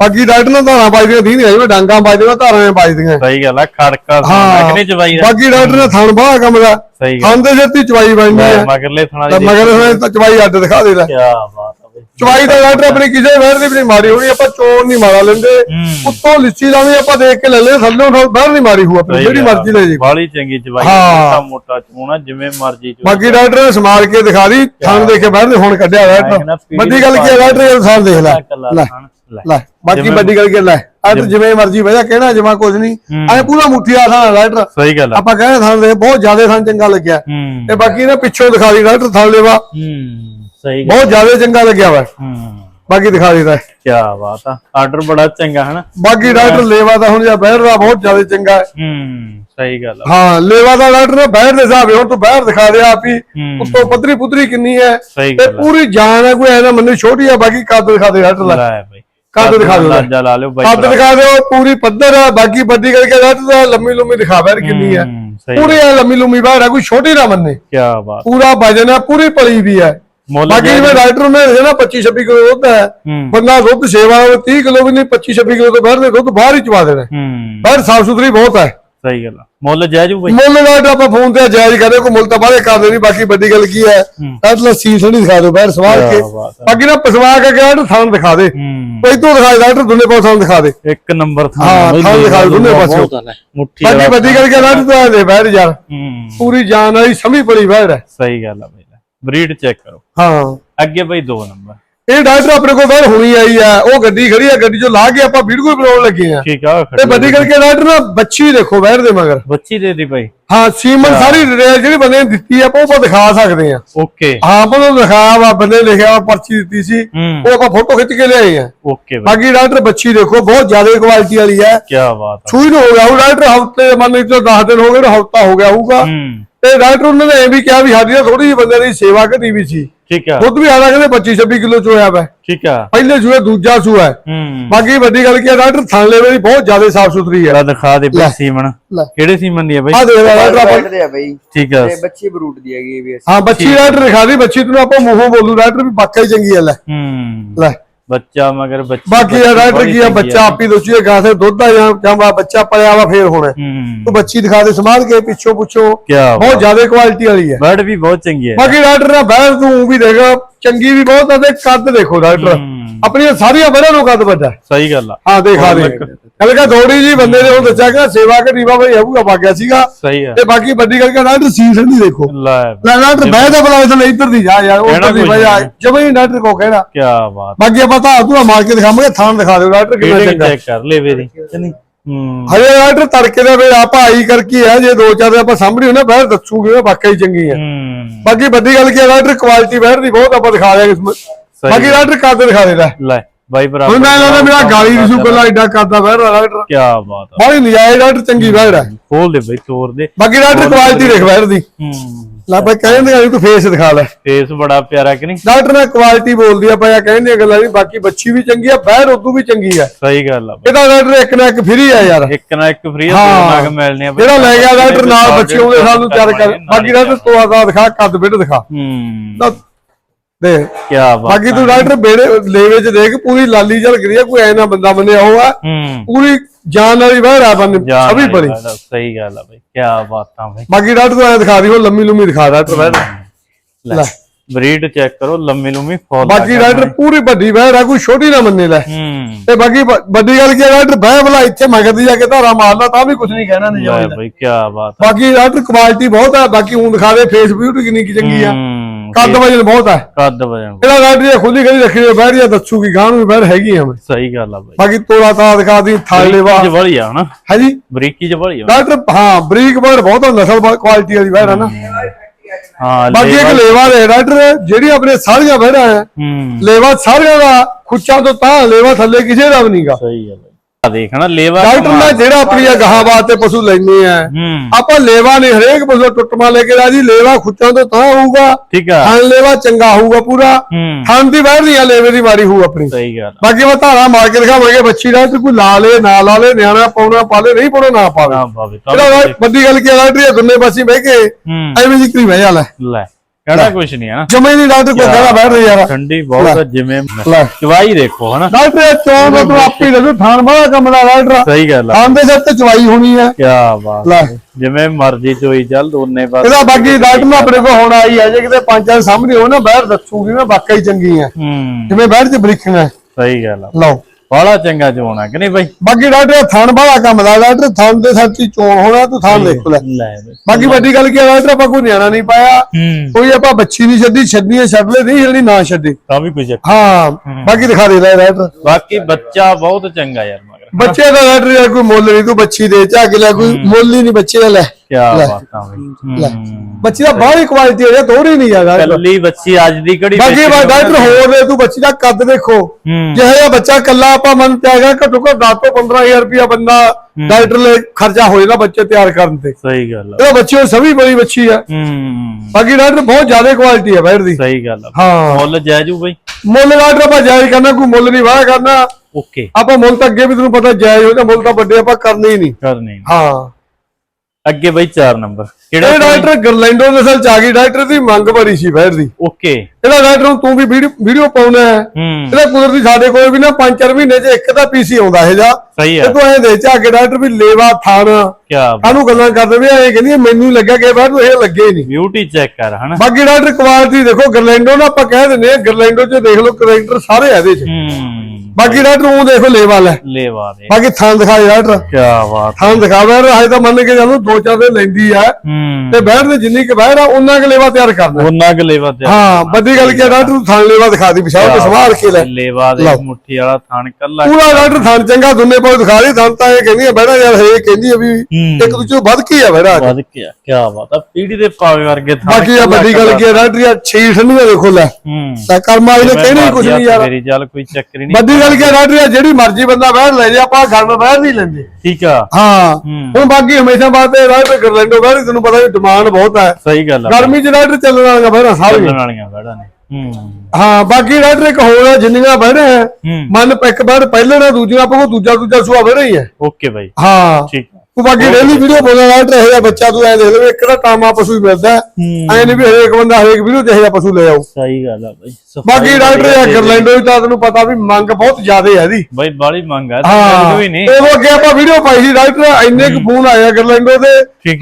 ਬਾਕੀ ਡਾਕਟਰ ਨੇ ਧਾਰਾਂ ਵੱਜਦੀਆਂ ਦੀ ਨਹੀਂ ਜਿਵੇਂ ਡਾਂਗਾ ਵੱਜਦੀਆਂ ਧਾਰਾਂ ਵੱਜਦੀਆਂ। ਸਹੀ ਗੱਲ ਆ ਖੜਕਾ ਹਾਂ ਲੱਗਣੀ ਚਵਾਈ ਦਾ ਬਾਕੀ ਡਾਕਟਰ ਨੇ ਥਣ ਬਾਹਰ ਕੰਮ ਦਾ। ਸਹੀ ਥਣ ਦੇ ਸਿਰ ਤੇ ਚਵਾਈ ਬਣਨੀ ਆ ਮਗਰਲੇ ਥਣਾ ਦੀ ਮਗਰ ਉਹਨੇ ਤਾਂ ਚਵਾਈ ਅੱਡ ਦਿਖਾ ਦੇ ਲੈ। ਕੀ ਬਾਤ ਆ ਬਾਈ। ਚਵਾਈ ਦਾ ਡਾਕਟਰ ਆਪਣੀ ਕਿਸੇ ਵੈਰ ਦੀ ਵੀ ਨਹੀਂ ਮਾਰੀ ਹੋਣੀ ਆਪਾਂ ਚੋਰ ਨਹੀਂ ਮਾਰਾ ਲੈਂਦੇ। ਹੂੰ। ਉੱਤੋਂ ਲਿੱਸੀ ਦਾ ਵੀ ਆਪਾਂ ਦੇਖ ਕੇ ਲੈ ਲੈ ਥੱਲੋਂ ਬਾਹਰ ਨਹੀਂ ਮਾਰੀ ਹੋਊ ਆਪਣੀ ਜਿਹੜੀ ਮਰਜ਼ੀ ਲੈ ਜੀ ਬਾਲੀ ਚੰਗੀ ਚਵਾਈ ਹਾਂ। ਮੋਟਾ ਮੋਟਾ ਚੋਣਾ ਜਿਵੇਂ ਮਰਜ਼ੀ ਚੋ ਬਾਕੀ ਡਾਕਟਰ ਨੇ ਸਮਾਰ ਕੇ ਦਿਖਾ ਦੀ ਥਣ ਦੇਖ ਕੇ ਬਾਹਰ ਦੇ ਹੁਣ ਕੱਢਿਆ ਡਾਕਟਰ ਵੱਡੀ ਗੱਲ ਕੀ ਹੈ ਡਾਕਟਰ ਇਹ ਥਣ ਦੇਖ ਲੈ। ਲੈ। ਥਣ। ਲੈ। ਬਾਕੀ ਵੱਡੀ ਗੱਲ ਕੀ ਲੈ ਅੱਜ ਜਿਵੇਂ ਮਰਜ਼ੀ ਵਜਾ ਕਹਿਣਾ ਜਮਾ ਕੁਝ ਨਹੀਂ। ਐ ਪੂਰਾ ਮੁੱਠੀ ਆ ਥਾਂ ਡਾਕਟਰ ਸਹੀ ਗੱਲ ਆ। ਆਪਾਂ ਕਹਿੰਦੇ ਥਣ ਦੇ ਬਹੁਤ ਜ਼ਿਆਦਾ ਥਣ ਚੰਗਾ ਲੱਗਿਆ। ਤੇ ਬਾਕੀ ਨਾ ਪਿੱਛੋਂ ਦਿਖਾ ਦੀ ਡਾਕਟਰ ਥਣ ਲੈਵਾ ਸਹੀ ਗੱਲ ਬਹੁਤ ਜ਼ਿਆਦਾ ਚੰਗਾ ਲੱਗਿਆ ਵਾ। ਬਾਕੀ ਦਿਖਾ ਦਿੱਤਾ ਕੀ ਬਾਤ ਆ। ਆਰਡਰ ਬੜਾ ਚੰਗਾ ਹੈ ਨਾ ਬਾਕੀ ਡਾਕਟਰ ਲੇਵਾ ਦਾ ਹੁਣ ਜਾਂ ਬਹਿਰ ਦਾ ਬਹੁਤ ਜ਼ਿਆਦਾ ਚੰਗਾ ਹੈ। ਹੂੰ ਸਹੀ ਗੱਲ ਆ। ਹਾਂ ਲੇਵਾ ਦਾ ਡਾਕਟਰ ਨੇ ਬਹਿਰ ਦੇ ਹਿਸਾਬ ਹੁਣ ਤੂੰ ਬਹਿਰ ਦਿਖਾ ਦੇ ਆਪ ਹੀ। ਉੱਤੋਂ ਪੱਧਰੀ ਪੁੱਧਰੀ ਕਿੰਨੀ ਹੈ। ਤੇ ਆ। ਪੂਰੀ ਜਾਨ ਹੈ ਕੋਈ ਐਨਾ ਮੈਨੂੰ ਛੋਟੀ ਆ ਬਾਕੀ ਕੱਦ ਦਿਖਾ ਦੇ ਡਾਕਟਰ ਲੈ ਬਾਈ। ਕੱਦ ਦਿਖਾ ਦਿਓ। ਅੰਦਾਜ਼ਾ ਲਾ ਲਿਓ ਬਾਈ ਕੱਦ ਦਿਖਾ ਦਿਓ ਪੂਰੀ ਪੱਧਰ ਆ ਬਾਕੀ ਵੱਡੀ ਕਰਕੇ ਡਾਕਟਰ ਦਾ ਲੰਮੀ ਲੰਮੀ ਦਿਖਾ ਬਹਿਰ ਕਿੰਨੀ ਸਹੀ ਪੂਰੀ ਐ ਲੰਮੀ ਲੰਮੀ ਬਾਹਰ ਹੈ ਕੋਈ ਛੋਟੀ ਨਾ ਮੰਨੇ। ਕੀ ਬਾਤ। ਪੂਰਾ ਵਜਨ ਹੈ ਪੂਰੀ ਪਲੀ ਵੀ ਹੈ ਮੁੱਲ ਬਾਕੀ ਜਿਵੇਂ ਡਾਕਟਰ ਨੇ ਨਾ 25 26 ਕਿਲੋ ਦੁੱਧ ਹੈ ਬੰਦਾ ਦੁੱਧ ਸੇਵਾ 30 ਕਿਲੋ ਵੀ ਨਹੀਂ 25 26 ਕਿਲੋ ਤੋਂ ਬਾਹਰ ਦੇ ਦੁੱਧ ਬਾਹਰ ਹੀ ਚਵਾ ਦੇਣਾ। ਹੂੰ। ਬਾਹਰ ਸਾਫ਼ ਸੁਥਰੀ ਬਹੁਤ ਹੈ। ਸਹੀ ਗੱਲ ਆ। ਮੁੱਲ ਜਾਇਜ਼ ਬਾਈ ਮੁੱਲ ਦਾ ਆਪਾਂ ਫੋਨ ਤੇ ਜਾਇਜ਼ ਕਰੇ ਕੋ ਮੁੱਲ ਤਾਂ ਬਾਹਰੇ ਕਰ ਦੇਣੀ ਬਾਕੀ ਵੱਡੀ ਗੱਲ ਕੀ ਹੈ। ਅਸਲ ਸੀਸ ਨਹੀਂ ਦਿਖਾ ਦਿਓ ਬਾਹਰ ਸਵਾਰ ਕੇ। ਬਾਕੀ ਨਾ ਪਸਵਾ ਕੇ ਤਾਂ ਥਾਂ ਦਿਖਾ ਦੇ। ਕੋਈ ਤੋਂ ਦਿਖਾ ਡਾਕਟਰ ਦੁਨੇ ਪਾਸੇ ਥਾਂ ਦਿਖਾ ਦੇ। ਇੱਕ ਨੰਬਰ ਥਾਂ ਹਾਂ, ਥਾਂ ਦਿਖਾ ਦੋਨੇ ਲੈ, ਮੁੱਠੀ ਬਾਕੀ ਵੱਡੀ ਗੱਲ ਕੀ ਡਾਕਟਰ ਤੋਂ ਦੇ ਬਾਹਰ ਯਾਰ। ਪੂਰੀ ਜਾਨ ਵਾਲੀ ਸਮੀ ਬੜੀ ਬਾਹਰ ਹੈ। ਸਹੀ ਗੱਲ ਆ ਬਾਈ। ਬਰੀਡ ਚੈੱਕ ਕਰੋ। ਹਾਂ। ਅੱਗੇ ਬਾਈ ਦੋ ਨੰਬਰ। ਇਹ ਡਾਕਟਰ ਆਪਣੇ ਕੋਲ ਬਾਹਰ ਹੁਣੀ ਆਈ ਆ ਉਹ ਗੱਡੀ ਖੜੀ ਆ ਗੱਡੀ ਚੋਂ ਲਾ ਕੇ ਆਪਾਂ ਵੀਡੀਓ ਬਣਾਉਣ ਲੱਗੇ ਆ। ਠੀਕ ਆ ਤੇ ਵੱਡੀ ਗੱਲ ਕੀ ਡਾਕਟਰ ਨਾ ਬੱਚੀ ਦੇਖੋ ਬਾਹਰ ਦੇ ਮਗਰ। ਬੱਚੀ ਦੇ ਦੀ ਬਾਈ। ਹਾਂ ਸੀਮਨ ਸਾਰੀ ਡਿਟੇਲ ਜਿਹੜੀ ਬੰਦੇ ਨੇ ਦਿੱਤੀ ਆ ਆਪਾਂ ਉਹ ਆਪਾਂ ਦਿਖਾ ਸਕਦੇ ਆ। ਓਕੇ। ਹਾਂ ਆਪਾਂ ਨੂੰ ਦਿਖਾਇਆ ਵਾ ਬੰਦੇ ਨੇ ਲਿਖਿਆ ਪਰਚੀ ਦਿੱਤੀ ਸੀ। ਉਹ ਆਪਾਂ ਫੋਟੋ ਖਿੱਚ ਕੇ ਲਿਆਏ ਆ। ਓਕੇ ਬਾਕੀ ਡਾਕਟਰ ਬੱਚੀ ਦੇਖੋ ਬਹੁਤ ਜ਼ਿਆਦਾ ਕੁਆਲਿਟੀ ਵਾਲੀ ਹੈ ਕੀ ਬਾਤ ਆ। ਸੂਈ ਨੂੰ ਹੋ ਗਿਆ ਉਹ ਡਾਕਟਰ ਹਫ਼ਤੇ ਮੰਨ ਕੇ 10 ਦਿਨ ਹੋ ਗਏ ਹਫਤਾ ਹੋ ਗਿਆ ਹੋਊਗਾ। ਤੇ ਡਾਕਟਰ ਉਹਨਾਂ ਨੇ ਇਹ ਵੀ ਕਿਹਾ ਵੀ ਸਾਡੀ ਥੋੜੀ ਜਿਹੀ ਬੰਦੇ ਦੀ ਸੇਵਾ ਘਟੀ ਵੀ ਸੀ। ਠੀਕ ਆ। ਦੁੱਧ ਵੀ ਆਦਾ ਕਹਿੰਦੇ 25 26 ਕਿਲੋ ਚ ਹੋਇਆ ਵਾ। ਠੀਕ ਆ। ਪਹਿਲੇ ਸੂਏ ਦੂਜਾ ਸੂਆ ਹੈ। ਹੂੰ। ਬਾਕੀ ਵੱਡੀ ਗੱਲ ਕੀ ਹੈ ਡਾਕਟਰ ਥਣ ਲੈਵੇ ਦੀ ਬਹੁਤ ਜ਼ਿਆਦਾ ਸਾਫ਼ ਸੁਥਰੀ ਹੈ। ਲੈ ਦਿਖਾ ਦੇ। ਬਾਈ ਸੀਮਨ। ਕਿਹੜੇ ਸੀਮਨ ਦੀ ਆ ਬਾਈ? ਆ ਲੈ ਡਾਕਟਰ ਆਪਾਂ ਬਈ। ਠੀਕ ਆ। ਤੇ ਬੱਚੀ ਬਰੂਟ ਦੀ ਹੈਗੀ ਇਹ ਵੀ ਅਸੀਂ। ਹਾਂ ਬੱਚੀ ਡਾਕਟਰ ਦਿਖਾ ਦੀ ਬੱਚੀ ਤੈਨੂੰ ਆਪਾਂ ਮੂੰਹੋਂ ਬੋਲੂ ਡਾਕਟਰ ਵੀ ਪੱਕਾ ਹੀ ਚੰਗੀ ਹੈ। ਲੈ ਹੂੰ। ਲੈ। ਬੱਚਾ ਮਗਰ ਬੱਚੀ ਬਾਕੀ ਇਹ ਡਾਕਟਰ ਕੀ ਆ। ਬੱਚਾ ਆਪੀ ਦੋਚੀ ਗਾਂ ਸੇ ਦੁੱਧ ਆ ਜਾਂ ਜਾਂ ਬੱਚਾ ਪਲਿਆ ਵਾ ਫੇਰ ਹੋਣਾ। ਤੂੰ ਬੱਚੀ ਦਿਖਾ ਦੇ ਸੰਭਾਲ ਕੇ ਪਿੱਛੋਂ ਪੁੱਛੋ। ਬਹੁਤ ਜ਼ਿਆਦਾ ਕੁਆਲਿਟੀ ਵਾਲੀ ਹੈ। ਬਰਡ ਵੀ ਬਹੁਤ ਚੰਗੀ ਹੈ। ਬਾਕੀ ਡਾਕਟਰ ਦਾ ਬਹਿਰ ਤੂੰ ਵੀ ਦੇਖ ਚੰਗੀ ਵੀ ਬਹੁਤ ਆ ਤੇ ਕੱਦ ਦੇਖੋ ਡਾਕਟਰ। ਆਪਣੀਆਂ ਸਾਰੀਆਂ ਬੜਾਂ ਨੂੰ ਕੱਦ ਵੱਡਾ। ਸਹੀ ਗੱਲ ਆ। ਹਾਂ ਦੇਖਾ ਦੇ ਕੱਲ ਕਾ ਥੋੜੀ ਜੀ ਬੰਦੇ ਨੇ ਉਹ ਦੱਸਿਆ ਕਿ ਸੇਵਾ ਕੇ ਰੀਵਾ ਬਈ ਆਊਗਾ ਬਾਗਿਆ ਸੀਗਾ। ਸਹੀ ਆ। ਤੇ ਬਾਕੀ ਵੱਡੀ ਗੱਲ ਕਿ ਡਾਕਟਰ ਸੀਸਨ ਨਹੀਂ ਦੇਖੋ। ਲੈ। ਲੈ ਡਾਕਟਰ ਬਹਿ ਜਾ ਬਲਾ ਇਧਰ ਇੱਧਰ ਦੀ ਜਾ ਯਾਰ ਉੱਧਰ ਦੀ ਬਹਿ ਜਾ। ਜਮੇ ਹੀ ਡਾਕਟਰ ਕੋ ਕਹਿਣਾ। ਕੀ ਬਾਤ। ਬਾਕੀ ਆਪਾਂ ਤਾਂ ਤੂੰ ਮਾਰ ਕੇ ਦਿਖਾਵਾਂਗੇ ਥਾਂ ਦਿਖਾ ਦਿਓ ਡਾਕਟਰ ਕਿੰਨਾ ਚੰਗਾ। ਚੈੱਕ ਕਰ ਲੈ ਵੇਰੀ ਨਹੀਂ। ਹੂੰ। ਹਜੇ ਡਾਕਟਰ ਤੜਕੇ ਦੇ ਵੇ ਆਪਾਂ ਆਈ ਕਰਕੇ ਹੈ ਜੇ ਦੋ ਚਾਰ ਆਪਾਂ ਸਾਹਮਣੇ ਹੋਣਾ ਬਾਹਰ ਦੱਸੂਗੇ ਉਹ ਵਾਕਈ ਚੰਗੀ ਹੈ ਹੂੰ। ਬਾਕੀ ਵੱਡੀ ਗੱਲ ਕੀ ਹੈ ਡਾਕਟਰ ਕੁਆਲਿਟੀ ਬਾਹਰ ਦੀ ਬਹੁਤ ਆਪਾਂ ਦਿਖਾ ਦਿਆਂਗੇ ਇਸ- ਬਾਕੀ ਡਾਕਟਰ ਕੱਦ ਦਿਖਾ ਦੇ ਲੈ ਲੈ ਬਾਈ ਬਰਾਬਰ ਹੁਣ ਮੈਂ ਕਹਿੰਦਾ ਮੇਰਾ ਗਾਲੀ ਦੀ ਸੁਕਲਾ ਐਡਾ ਕਰਦਾ ਬਾਹਰ ਦਾ ਡਾਕਟਰ ਕੀ ਬਾਤ ਆ। ਬਾਹਲੀ ਨਜਾਇਜ਼ ਡਾਕਟਰ ਚੰਗੀ ਬਾਹਰ ਹੈ ਖੋਲ ਦੇ ਬਾਈ ਤੋੜ ਦੇ। ਬਾਕੀ ਡਾਕਟਰ ਕੁਆਲਿਟੀ ਦੇਖ ਬਾਹਰ ਦੀ। ਹੂੰ। ਲੈ ਬਈ ਕਹਿੰਦੇ ਆ ਤੂੰ ਫੇਸ ਦਿਖਾ ਲੈ। ਫੇਸ ਬੜਾ ਪਿਆਰਾ ਕਿ ਨਹੀਂ? ਡਾਕਟਰ ਨੇ ਕੁਆਲਿਟੀ ਬੋਲਦੀ ਆ ਪਿਆ ਕਹਿੰਦੇ ਗੱਲਾਂ ਨਹੀਂ ਬਾਕੀ ਬੱਚੀ ਵੀ ਚੰਗੀ ਆ ਬਾਹਰ ਉਦੋਂ ਵੀ ਚੰਗੀ ਆ। ਸਹੀ ਗੱਲ ਆ ਬਾਈ। ਇਹਦਾ ਡਾਕਟਰ ਇੱਕ ਨਾ ਇੱਕ ਫ੍ਰੀ ਆ ਯਾਰ। ਇੱਕ ਨਾ ਇੱਕ ਫ੍ਰੀ ਹਾਂ। ਨਗ ਮਿਲਨੇ ਆ ਬਾਈ। ਜਿਹੜਾ ਲੈ ਗਿਆ ਡਾਕਟਰ ਨਾਲ ਬੱਚੇ ਉਹਦੇ ਸਾਨੂੰ ਚਾਰ ਕਰ। ਬਾਕੀ ਡਾਕਟਰ ਤੋਆ ਦਾ ਦਿਖਾ ਕੱਦ ਬਿੱਡ ਦਿਖਾ। ਹੂੰ। ਤਾਂ ਦੇ। ਕੀ ਬਾਤ ਬਾਕੀ ਤੂੰ ਡਾਕਟਰ ਬੇੜੇ ਲੇਵੇ ਚ ਦੇਖ ਪੂਰੀ ਲਾਲੀ ਝਲਕ ਰਹੀ ਆ ਕੋਈ ਐ ਨਾ ਬੰਦਾ ਮੰਨਿਆ ਉਹ ਆ ਹੂੰ। ਪੂਰੀ ਜਾਨ ਵਾਲੀ ਬੰਨ ਜਾਨ ਸਭੀ ਬੜੀ ਸਹੀ ਗੱਲ ਆ ਬਾਈ ਕੀ ਬਾਤਾਂ ਬਾਈ। ਬਾਕੀ ਡਾਕਟਰ ਤੂੰ ਐ ਦਿਖਾ ਦੀ ਉਹ ਲੰਮੀ ਲੰਮੀ ਦਿਖਾ ਡਾਕਟਰ ਬਾਹਰ ਲੈ। ਬਰੀਡ ਚੈੱਕ ਕਰੋ ਲੰਮੀ ਲੰਮੀ ਫੋਲ ਬਾਕੀ ਡਾਕਟਰ ਪੂਰੀ ਵੱਡੀ ਬਾਹਰ ਆ ਕੋਈ ਛੋਟੀ ਨਾ ਮੰਨੇ ਲੈ। ਹੂੰ। ਤੇ ਬਾਕੀ ਵੱਡੀ ਗੱਲ ਕੀ ਡਾਕਟਰ ਬਹਿ ਭਲਾ ਇੱਥੇ ਮਗਰ ਜਾ ਕੇ ਧਾਰਾ ਮਾਰਦਾ ਤਾਂ ਵੀ ਕੁਝ ਨਹੀਂ ਕਹਿਣਾ ਨਹੀਂ ਚਾਹੀਦਾ ਬਾਈ ਕੀ ਬਾਤ ਬਾਕੀ ਡਾਕਟਰ ਕੁਆਲਿਟੀ ਬਹੁਤ ਹੈ ਬਾਕੀ ਉਹ ਦਿਖਾ ਦੇ ਫੇਸ ਬਿਊਟੀ ਕਿੰਨੀ ਕੀ ਚੰਗੀ ਆ। ਕੱਦ ਵਜਨ ਬਹੁਤ ਹੈ। ਕੱਦ ਵਜਨ। ਇਹਦਾ ਇਹ ਖੁੱਲੀ ਖੜੀ ਰੱਖੀ ਹੋਈ ਬਹਿ ਰਹੀ ਆ ਦੱਸੂਗੀ ਗਾਂ ਨੂੰ ਬਹਿ ਹੈਗੀ ਆ। ਮੈਂ ਸਹੀ ਗੱਲ ਆ ਬਾਈ। ਬਾਕੀ ਤੋੜਾ ਤਾਂ ਦਿਖਾ ਦੀ ਥਾਲੇ ਵਾ ਬਰੀਕੀ ਚ ਵਲੀ ਆ ਨਾ ਹਾਂਜੀ। ਬਰੀਕੀ ਚ ਵਲੀ ਆ। ਡਾਕਟਰ ਹਾਂ ਬਰੀਕ ਬਰਡ ਬਹੁਤ ਨਸਲ ਕੁਆਲਿਟੀ ਵਾਲੀ ਬਹਿਰ ਹੈ ਨਾ। ਹਾਂ ਬਾਕੀ ਇੱਕ ਲੇਵਾ- ਦੇ ਡਾਕਟਰ ਜਿਹੜੀ ਆਪਣੇ ਸਾਰੀਆਂ ਬਹਿਰਾਂ ਹੈ ਹੂੰ। ਲੇਵਾ ਸਾਰੀਆਂ ਦਾ ਖੁੱਚਾਂ ਤੋਂ ਤਾਂ ਲੇਵਾ ਥੱਲੇ ਕਿਸੇ ਦਾ ਵੀ ਨਹੀਂਗਾ ਸਹੀ ਗੱਲ ਆ ਦੇਖਣਾ ਲੇਵਾ ਡਾਕਟਰ ਨੇ ਜਿਹੜਾ ਆਪਣੀਆਂ ਗਾਹਾਂ ਵਾਸਤੇ ਪਸ਼ੂ ਲੈਣੇ ਆ ਆਪਾਂ ਲੇਵਾ ਨਹੀਂ ਹਰੇਕ ਪਸ਼ੂ ਟੁੱਟਮਾ ਲੈ ਕੇ ਰਾਜੀ ਲੇਵਾ ਖੁੱਚਾਂ ਤੋਂ ਤਾਂ ਹੋਊਗਾ। ਠੀਕ ਆ। ਥਣ ਲੇਵਾ ਚੰਗਾ ਹੋਊਗਾ ਪੂਰਾ। ਹੂੰ। ਥਣ ਦੀ ਬਹਿਰ ਨਹੀਂ ਲੇਵੇ ਦੀ ਮਾਰੀ ਹੋਊ ਆਪਣੀ। ਸਹੀ ਗੱਲ ਆ। ਬਾਕੀ ਮੈਂ ਧਾਰਾ ਮਾਰ ਕੇ ਦਿਖਾਵਾਂਗੇ ਬੱਚੀ ਦਾ ਕੋਈ ਲਾ ਲੇ ਨਾ ਲਾ ਲੇ ਨਿਆਣਾ ਪਾਉਣਾ ਪਾਲੇ ਨਹੀਂ ਪਾਉਣਾ ਨਾ ਪਾਵੇ। ਤਾਂ ਇਹਦਾ ਵੱਡੀ ਗੱਲ ਕੀ ਡਾਕਟਰ ਇਹ ਦੋਨੇ ਪਾਸੇ ਬਹਿ ਕੇ ਐਵੇਂ ਦੀ ਕਰੀ ਬਹਿ ਜਾ ਲੈ। ਲੈ। ਕਹਿਣਾ ਕੁਛ ਨਹੀਂ ਆ। ਜਮੇ ਨਹੀਂ ਡਾਕਟਰ ਕੋਈ ਕਹਿਣਾ ਬੈਠ ਰਹੀ ਯਾਰ। ਠੰਡੀ ਬਹੁਤ ਆ, ਜਿਵੇਂ ਲੈ। ਚਵਾਈ ਦੇਖੋ ਹਨਾ? ਡਾਕਟਰ ਇਹ ਦਾ ਤੂੰ ਆਪੇ ਹੀ ਦੱਸੋ ਥਾਣ ਬੜਾ ਕੰਮ ਦਾ ਡਾਕਟਰ ਸਹੀ ਗੱਲ ਆ। ਥਾਣ ਦੇ ਸਿਰ ਤੇ ਚਵਾਈ ਹੋਣੀ ਹੈ ਕੀ ਬਾਤ ਲੈ। ਜਿਵੇਂ ਮਰਜ਼ੀ ਚੋਈ ਚੱਲ ਦੋਨੇ ਪਾਸੇ। ਇਹਦਾ ਬਾਕੀ ਡਾਕਟਰ ਨੂੰ ਆਪਣੇ ਕੋਲ ਹੁਣ ਆਈ ਹੈ ਜੇ ਕਿਤੇ ਪੰਜਾਂ ਸਾਹਮਣੇ ਹੋ ਨਾ ਬਾਹਰ ਦੱਸੂਗੀ ਨਾ ਵਾਕਈ ਚੰਗੀ ਹੈ ਹੂੰ। ਜਿਵੇਂ ਬਾਹਰ ਚ ਬਰੀਖਣਾ। ਹੈ ਸਹੀ ਗੱਲ ਆ। ਲਓ। ਬੜਾ ਚੰਗਾ ਚੋਣਾ ਕਿ ਨਹੀਂ ਬਾਈ? ਬਾਕੀ ਡਾਕਟਰ ਥਣ ਬੜਾ ਕੰਮ ਦਾ ਡਾਕਟਰ ਥਣ ਦੇ ਸੱਚੀ ਚੋਣ ਹੋਣਾ ਤੂੰ ਥਣ ਦੇਖ ਲੈ। ਬਾਕੀ ਵੱਡੀ ਗੱਲ ਕੀ ਹੈ ਡਾਕਟਰ ਆਪਾਂ ਕੋਈ ਨਿਆਣਾ ਨਹੀਂ ਪਾਇਆ। ਕੋਈ ਆਪਾਂ ਬੱਚੀ ਨਹੀਂ ਛੱਡੀ ਛੱਡਣੀ ਹੈ ਛੱਡ ਲੈ ਨਹੀਂ ਛੱਡਣੀ ਨਾ ਛੱਡੀ। ਤਾਂ ਵੀ ਕੁਝ ਹਾਂ ਬਾਕੀ ਦਿਖਾ ਦੇ ਲੈ ਡਾਕਟਰ। ਬਾਕੀ ਬੱਚਾ ਬਹੁਤ ਚੰਗਾ ਯਾਰ ਬੱਚੇ ਦਾ ਡਾਕਟਰ ਯਾਰ ਕੋਈ ਮੁੱਲ ਨਹੀਂ ਤੂੰ ਬੱਚੀ ਦੇ ਝੱਗ ਲੈ ਕੋਈ ਮੁੱਲ ਹੀ ਨਹੀਂ ਬੱਚੇ ਦਾ ਲੈ ਕੀ ਬਾਤਾਂ ਬਈ। ਬੱਚੀ ਦਾ ਬਾਹਲੀ ਕੁਆਲਿਟੀ ਹੈ ਥੋੜੀ ਨਹੀਂ ਆ ਡਾਕਟਰ ਕੱਲੀ ਬੱਚੀ ਅੱਜ ਦੀ ਘੜੀ ਬਾਕੀ ਡਾਕਟਰ ਹੋਰ ਦੇ ਤੂੰ ਬੱਚੀ ਦਾ ਕੱਦ ਦੇਖੋ ਹੂੰ। ਜਿਹੇ ਬੱਚਾ ਕੱਲਾ ਆਪਾਂ ਮਨ ਤੇ ਆਗਾ ਘੱਟੋ ਘੱਟ 10 ਤੋਂ 15000 ਰੁਪਇਆ ਬੰਦਾ ਡਾਕਟਰ ਲਈ ਖਰਚਾ ਹੋ ਜਾਂਦਾ ਬੱਚੇ ਤਿਆਰ ਕਰਨ ਤੇ। ਸਹੀ ਗੱਲ ਆ। ਇਹ ਬੱਚੇ ਸਭੀ ਬੜੀ ਬੱਚੀ ਆ। ਬਾਕੀ ਡਾਕਟਰ ਬਹੁਤ ਜ਼ਿਆਦਾ ਕੁਆਲਿਟੀ ਹੈ ਬੈਠ ਦੀ। ਸਹੀ ਗੱਲ ਆ। ਹਾਂ। ਮੁੱਲ ਜਾਇਜੂ ਬਈ। ਮੁੱਲ ਡਾਕਟਰ ਆਪਾਂ ਜਾਇਜ਼ ਕਰਨਾ ਕੋਈ ਮੁੱਲ ਨਹੀਂ ਵਾਹ ਕਰਨਾ। ਓਕੇ। ਆਪਾਂ ਮੁੱਲ ਤਾਂ ਅੱਗੇ ਵੀ ਤੈਨੂੰ ਪਤਾ ਜਾਇਜ਼ ਹੋਦਾ ਮੁੱਲ ਤਾਂ ਵੱਡੇ ਆਪਾਂ ਕਰਨੇ ਹੀ ਨਹੀਂ। ਕਰਨੀ ਹਾਂ ਅੱਗੇ ਬਈ 4 ਨੰਬਰ। ਇਹ ਕਿਹੜਾ ਡਾਕਟਰ ਗਰਲੈਂਡੋ ਨਸਲ ਚ ਆ ਗਈ ਡਾਕਟਰ ਦੀ ਮੰਗ ਬੜੀ ਸੀ ਬੈਠ ਦੀ। ਓਕੇ। ਇਹਦਾ ਡਾਕਟਰ ਨੂੰ ਤੂੰ ਵੀ ਵੀਡੀਓ ਪਾਉਣਾ ਹੈ। ਹੂੰ। ਇਹਦਾ ਕੁਦਰਤੀ ਸਾਡੇ ਕੋਲ ਵੀ ਨਾ 5-4 ਮਹੀਨੇ 'ਚ ਇੱਕ ਦਾ ਪੀਸੀ ਆਉਂਦਾ ਇਹ ਜਾ। ਸਹੀ ਤੇ ਆ ਤੂੰ ਐਂ ਦੇ ਚਾ ਕੇ ਡਾਕਟਰ ਵੀ ਲੇਵਾ ਥਾਣ। ਕਾਹਨੂੰ ਗੱਲਾਂ ਕਰਦੇ ਵੀ ਐਂ ਕਹਿੰਦੀ ਮੈਨੂੰ ਹੀ ਲੱਗਿਆ ਕਿ ਬਾਹਰ ਨੂੰ ਇਹ ਲੱਗੇ ਹੀ ਨਹੀਂ। ਬਿਊਟੀ ਚੈੱਕ ਕਰ ਹਨਾ? ਬਾਕੀ ਡਾਕਟਰ ਕੁਆਲਿਟੀ ਦੇਖੋ ਗਰਲੈਂਡੋ ਨਾ ਆਪਾਂ ਕਹਿ ਦਿੰਦੇ ਆ ਗਰਲੈਂਡੋ 'ਚ ਦੇਖ ਲਓ ਕਰੈਕਟਰ ਸਾਰੇ ਆ ਇਹਦੇ 'ਚ। ਹੂੰ। ਬਾਕੀ ਡਾਕਟਰ ਉਹ ਦੇਖੋ ਲੇਵਾ ਲੈ। ਲੇਵਾ ਦੇ। ਬਾਕੀ ਥਾਂ ਦਿਖਾਏ ਡਾਕਟਰ। ਕੀ ਬਾਤ ਥਾਂ ਦਿਖਾਵੇ ਹਜੇ ਤਾਂ ਮੰਨ ਕੇ ਚੱਲੋ ਦੋ ਚਾਰ ਦਿਨ ਲੈਂਦੀ ਆ। ਹੂੰ। ਤੇ ਬਹਿਰ ਦੇ ਜਿੰਨੀ ਕਿ ਬਹਿਰ ਆ ਉਹਨਾਂ ਕੁ ਲੇਵਾ ਤਿਆਰ ਕਰਦਾ ਉਹਨਾਂ ਕ ਲੇਵਾ ਤੇ ਹਾਂ ਵੱਡੀ ਗੱਲ ਕੀ ਆ ਡਾਕਟਰ ਨੂੰ ਥਾਂ ਲੇਵਾ ਦਿਖਾ ਦੀ ਪਿਛਾੜ ਕੇ ਸੰਭਾਲ ਕੇ ਲੈ। ਲੇਵਾ ਦੇ। ਮੁੱਠੀ ਵਾਲਾ ਥਣ ਕੱਲਾ ਪੂਰਾ ਡਾਕਟਰ ਥਾਂ ਚੰਗਾ ਦੁੰਨੇ ਪਾਉ ਦਿਖਾ ਦੀ ਥਾਂ ਤਾਂ ਇਹ ਕਹਿੰਦੀ ਆ ਬਹਿਣਾ ਯਾਰ ਹਏ ਕਹਿੰਦੀ ਆ ਵੀ ਹੂੰ। ਇੱਕ ਦੂਜੇ ਤੋਂ ਵੱਧ ਕੀ ਆ ਬਹਿਣਾ ਵੱਧ ਕੇ ਕੀ ਬਾਤ ਆ ਪੀੜੀ ਦੇ ਪਾਵੇ ਵਰਗੇ ਥਣ ਬਾਕੀ ਆ ਵੱਡੀ ਗੱਲ ਕੀ ਆ ਡਾਕਟਰ ਯਾਰ ਛੇ ਠੰਡੀਆਂ ਦੇਖੋ ਲੈ। ਹੂੰ। ਤਾਂ ਕਰਮਾ ਇਹਨੇ ਕਹਿਣੀ ਕੁਝ ਨਹੀਂ ਯਾਰ। ਮੇਰੀ ਚੱਲ ਕੋਈ ਚੱਕਰ ਹੀ ਨਹੀਂ। ਵੱਡੀ ਗੱਲ ਕੀ ਯਾਰ ਜਿਹੜੀ ਮਰਜ਼ੀ ਬੰਦਾ ਬਹਿਰ ਲੈ ਜਾ ਆਪਾਂ ਘਰ ਬਹਿਰ ਨਹੀਂ ਲੈਂਦੇ। ਠੀਕ ਆ। ਹਾਂ। ਹੁਣ ਬਾਕੀ ਹਮੇਸ਼ਾ ਬਾਤੇ ਡਾਕਟਰ ਗਰਲੈਂਡੋ ਬਹਿਰ ਤੈਨੂੰ ਪਤਾ ਵੀ ਡਿਮਾਂਡ ਬਹੁਤ ਹੈ ਸਹੀ ਗੱਲ ਆ। ਗਰਮੀ ਚ ਡਾਕਟਰ ਚੱਲਣ ਵਾਲੀਆਂ ਬਹਿਰਾਂ ਸਾਰੀਆਂ। ਚੱਲਣ ਵਾਲੀਆਂ ਬੜਾ ਨੇ। ਹੂੰ। ਬਾਕੀ ਡਾਕਟਰ ਇੱਕ ਹੋਰ ਹੈ ਜਿੰਨੀਆਂ ਬਹਿਰੇ ਹੈ ਮਨ ਇੱਕ ਬਹਿਰ ਪਹਿਲੇ ਨਾ ਦੂਜੀਆਂ ਆਪਾਂ ਕੋਲ ਦੂਜਾ ਦੂਜਾ ਸੁਆ ਬਹਿਰੇ ਹੀ ਹੈ। ਓਕੇ ਬਾਈ। ਹਾਂ। ਠੀਕ। ਤੂੰ ਬਾਕੀ ਡੇਲੀ ਵੀਡੀਓ ਪਾਉਂਦਾ ਡਾਕਟਰ ਇਹੋ ਜਿਹਾ ਬੱਚਾ ਤੂੰ ਐ ਦੇਖ ਲੈ ਵੀ ਇੱਕ ਦਾ ਟਾਮਾ ਪਸ਼ੂ ਹੀ ਮਿਲਦਾ ਐ ਨਹੀਂ ਵੀ ਹਰੇਕ ਬੰਦਾ ਹਰੇਕ ਵੀਡੀਓ ਤੇ ਇਹੋ ਜਿਹਾ ਪਸ਼ੂ ਲੈ ਆਓ ਸਹੀ ਗੱਲ ਆ ਬਾਈ। ਬਾਕੀ ਡਾਕਟਰ ਗਰਲੈਂਡੋ ਦੀ ਤਾਂ ਤੈਨੂੰ ਪਤਾ ਵੀ ਮੰਗ ਬਹੁਤ ਜ਼ਿਆਦਾ ਹੈ ਇਹਦੀ। ਬਾਈ ਬਾਲੀ ਮੰਗ ਆ ਕੋਈ ਨਹੀਂ। ਉਹ ਅੱਗੇ ਆਪਾਂ ਵੀਡੀਓ ਪਾਈ ਸੀ ਡਾਕਟਰ ਇੰਨੇ ਕੁ ਫੋਨ ਆਇਆ ਗਰਲੈਂਡੋ ਦੇ।